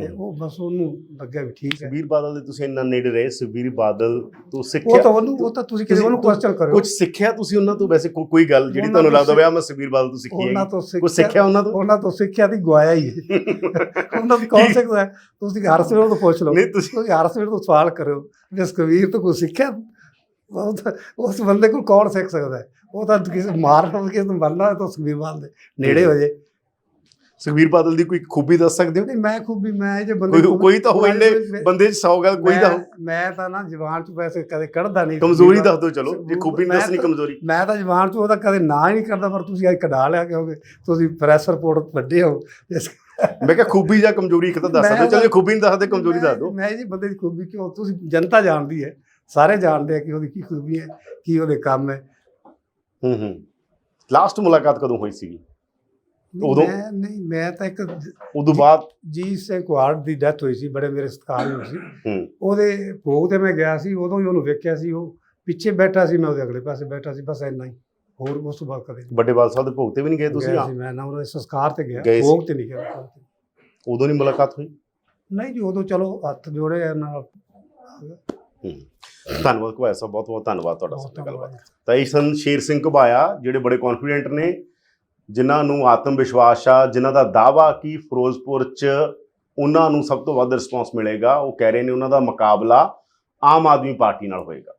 ਤੇ। ਉਹ ਬਸ ਉਹਨੂੰ ਲੱਗਿਆ ਵੀ ਠੀਕ ਹੈ। ਸੁਖਬੀਰ ਬਾਦਲ ਦੇ ਤੁਸੀਂ ਇੰਨਾ ਨੇੜੇ ਰਹੇ ਸੁਖਬੀਰ ਬਾਦਲ ਤੋਂ ਉਹ ਸਿੱਖਿਆ ਤਾਂ ਉਹਨੂੰ ਉਹ ਤਾਂ ਤੁਸੀਂ ਕਿਸੇ ਉਹਨੂੰ ਕੁਐਸਚਨ ਕਰੋ ਕੁਝ ਸਿੱਖਿਆ ਤੁਸੀਂ ਉਹਨਾਂ ਤੋਂ? ਵੈਸੇ ਕੋਈ ਗੱਲ ਜਿਹੜੀ ਉਹਨਾਂ ਤੁਹਾਨੂੰ ਲੱਗਦਾ ਵਿਆ ਮੈਂ ਸੁਖਬੀਰ ਬਾਦਲ ਤੋਂ ਸਿੱਖੀ ਉਹਨਾਂ ਹੈ ਕੁਝ ਸਿੱਖਿਆ ਉਹਨਾਂ ਤੋਂ? ਉਹਨਾਂ ਤੋਂ ਸਿੱਖਿਆ ਦੀ ਗਵਾਇਆ ਹੀ ਹੈ। ਉਹਨਾਂ ਤੋਂ ਕੌਣ ਸਿੱਖਦਾ? ਤੁਸੀਂ ਹਰ ਸਵੇਰ ਤੋਂ ਪੁੱਛ ਲਓ। ਨਹੀਂ ਤੁਸੀਂ ਹਰ ਸਵੇਰ ਤੋਂ ਸਵਾਲ ਕਰੋ ਜਿਸ ਕਬੀਰ ਤੋਂ ਕੋਈ ਸਿੱਖਿਆ? ਉਹ ਉਸ ਬੰਦੇ ਕੋਲ ਕੌਣ ਸਿੱਖ ਸਕਦਾ ਹੈ? ਉਹ ਤਾਂ ਕਿਸੇ ਮਾਰਨ ਕਿਸੇ ਨੂੰ ਬੰਨਣਾ ਤਾਂ ਸੁਖਬੀਰ ਦੇ ਨੇੜੇ ਹੋ ਜੇ। ਸੁਖਬੀਰ ਬਾਦਲ ਦੀ ਕੋਈ ਖੂਬੀ ਦੱਸ ਸਕਦੇ ਹੋ? ਨਹੀਂ ਮੈਂ ਖੂਬੀ ਮੈਂ ਜੇ ਬੰਦੇ ਕੋਈ ਕੋਈ ਤਾਂ ਹੋ ਇੰਨੇ ਬੰਦੇ 'ਚ 100 ਗੱਲ ਕੋਈ ਤਾਂ। ਮੈਂ- ਤਾਂ ਨਾ ਜ਼ਬਾਨ ਚ ਵੈਸੇ ਕਦੇ ਕੱਢਦਾ ਨਹੀਂ ਕਮਜ਼ੋਰੀ ਦੱਸ ਦਿਓ ਚਲੋ। ਜੇ ਖੂਬੀ ਨਹੀਂ ਦੱਸਣੀ ਕਮਜ਼ੋਰੀ। ਮੈਂ ਤਾਂ ਜ਼ਬਾਨ ਚ ਉਹਦਾ ਕਦੇ ਨਾਂ ਹੀ ਨਹੀਂ ਕਰਦਾ ਪਰ ਤੁਸੀਂ ਅੱਜ ਕਢਾ ਲਿਆ ਕਿਉਂਕਿ ਤੁਸੀਂ ਪ੍ਰੈਸ ਰਿਪੋਰਟ ਵੱਡੇ ਹੋ। ਮੈਂ ਕਿਹਾ ਖੂਬੀ ਜਾਂ ਕਮਜ਼ੋਰੀ ਇੱਕ ਤਾਂ ਦੱਸ ਦਿਓ। ਚਲੋ ਖੂਬੀ ਨਹੀਂ ਦੱਸਦੇ ਕਮਜ਼ੋਰੀ ਦੱਸ ਦਿਓ। ਮੈਂ ਜੀ ਬੰਦੇ ਦੀ ਖੂਬੀ ਕਿਉਂ? ਤੁਸੀਂ ਜਨਤਾ ਜਾਣਦੀ ਹੈ। ਸਾਰੇ ਜਾਣਦੇ ਆ ਕਿ ਉਹਦੀ ਕੀ ਖੂਬੀ ਹੈ ਕੀ ਉਹਦੇ ਕੰਮ ਹੈ। ਹੂੰ ਹੂੰ। ਲਾਸਟ ਮੁਲਾਕਾਤ ਕਦੋਂ ਹੋਈ ਸੀਗੀ? ਉਦੋਂ? ਮੈਂ ਨਹੀਂ ਮੈਂ ਤਾਂ ਇੱਕ ਉਦੋਂ ਬਾਅਦ ਜੀ ਸਿੰਘ ਕੁਆੜ ਦੀ ਡੈਥ ਹੋਈ ਸੀ ਬੜੇ ਮੇਰੇ ਸਤਿਕਾਰਯੋਗ ਸੀ। ਹੂੰ। ਉਹਦੇ ਭੋਗ ਤੇ ਮੈਂ ਗਿਆ ਸੀ ਉਦੋਂ ਹੀ ਉਹਨੂੰ ਵੇਖਿਆ ਸੀ ਉਹ ਪਿੱਛੇ ਬੈਠਾ ਸੀ ਮੈਂ ਉਹਦੇ ਅਗਲੇ ਪਾਸੇ ਬੈਠਾ ਸੀ ਬਸ ਇੰਨਾ ਹੀ। ਹੋਰ ਉਸ ਤੋਂ ਬਾਅਦ ਕਦੇ ਨਹੀਂ। ਵੱਡੇ ਬਾਲ ਸਾਹਿਬ ਦੇ ਭੋਗ ਤੇ ਵੀ ਨਹੀਂ ਗਏ ਤੁਸੀਂ? ਗਿਆ ਹਾਂ। ਸੀ ਮੈਂ ਨਾ ਉਹਦੇ ਸੰਸਕਾਰ ਤੇ ਗਿਆ ਗਏ ਸੀ? ਭੋਗ ਤੇ ਨਹੀਂ ਗਿਆ। ਉਦੋਂ ਨਹੀਂ ਮੁਲਾਕਾਤ ਹੋਈ? ਨਹੀਂ ਜੀ ਉਦੋਂ ਚਲੋ ਹੱਥ ਜੋੜੇ ਆ ਨਾਲ। ਧੰਨਵਾਦ ਕੁਬਾਇਆ ਸਾਹਿਬ ਬਹੁਤ ਬਹੁਤ ਧੰਨਵਾਦ ਤੁਹਾਡਾ ਬਹੁਤ ਸਾਡੇ ਗੱਲਬਾਤ ਧੰਨਵਾਦ। ਤਾਂ ਇਹ ਸਨ ਸ਼ੇਰ ਸਿੰਘ ਘੁਬਾਇਆ ਜਿਹੜੇ ਬੜੇ ਕੌਨਫੀਡੈਂਟ ਨੇ ਜਿਨ੍ਹਾਂ ਨੂੰ ਆਤਮ ਵਿਸ਼ਵਾਸ ਆ, ਜਿਨ੍ਹਾਂ ਦਾ ਦਾਵਾ ਕਿ ਫਿਰੋਜ਼ਪੁਰ 'ਚ ਉਹਨਾਂ ਨੂੰ ਸਭ ਤੋਂ ਵੱਧ ਰਿਸਪਾਂਸ ਮਿਲੇਗਾ, ਉਹ ਕਹਿ ਰਹੇ ਨੇ ਉਹਨਾਂ ਦਾ ਮੁਕਾਬਲਾ ਆਮ ਆਦਮੀ ਪਾਰਟੀ ਨਾਲ ਹੋਏਗਾ।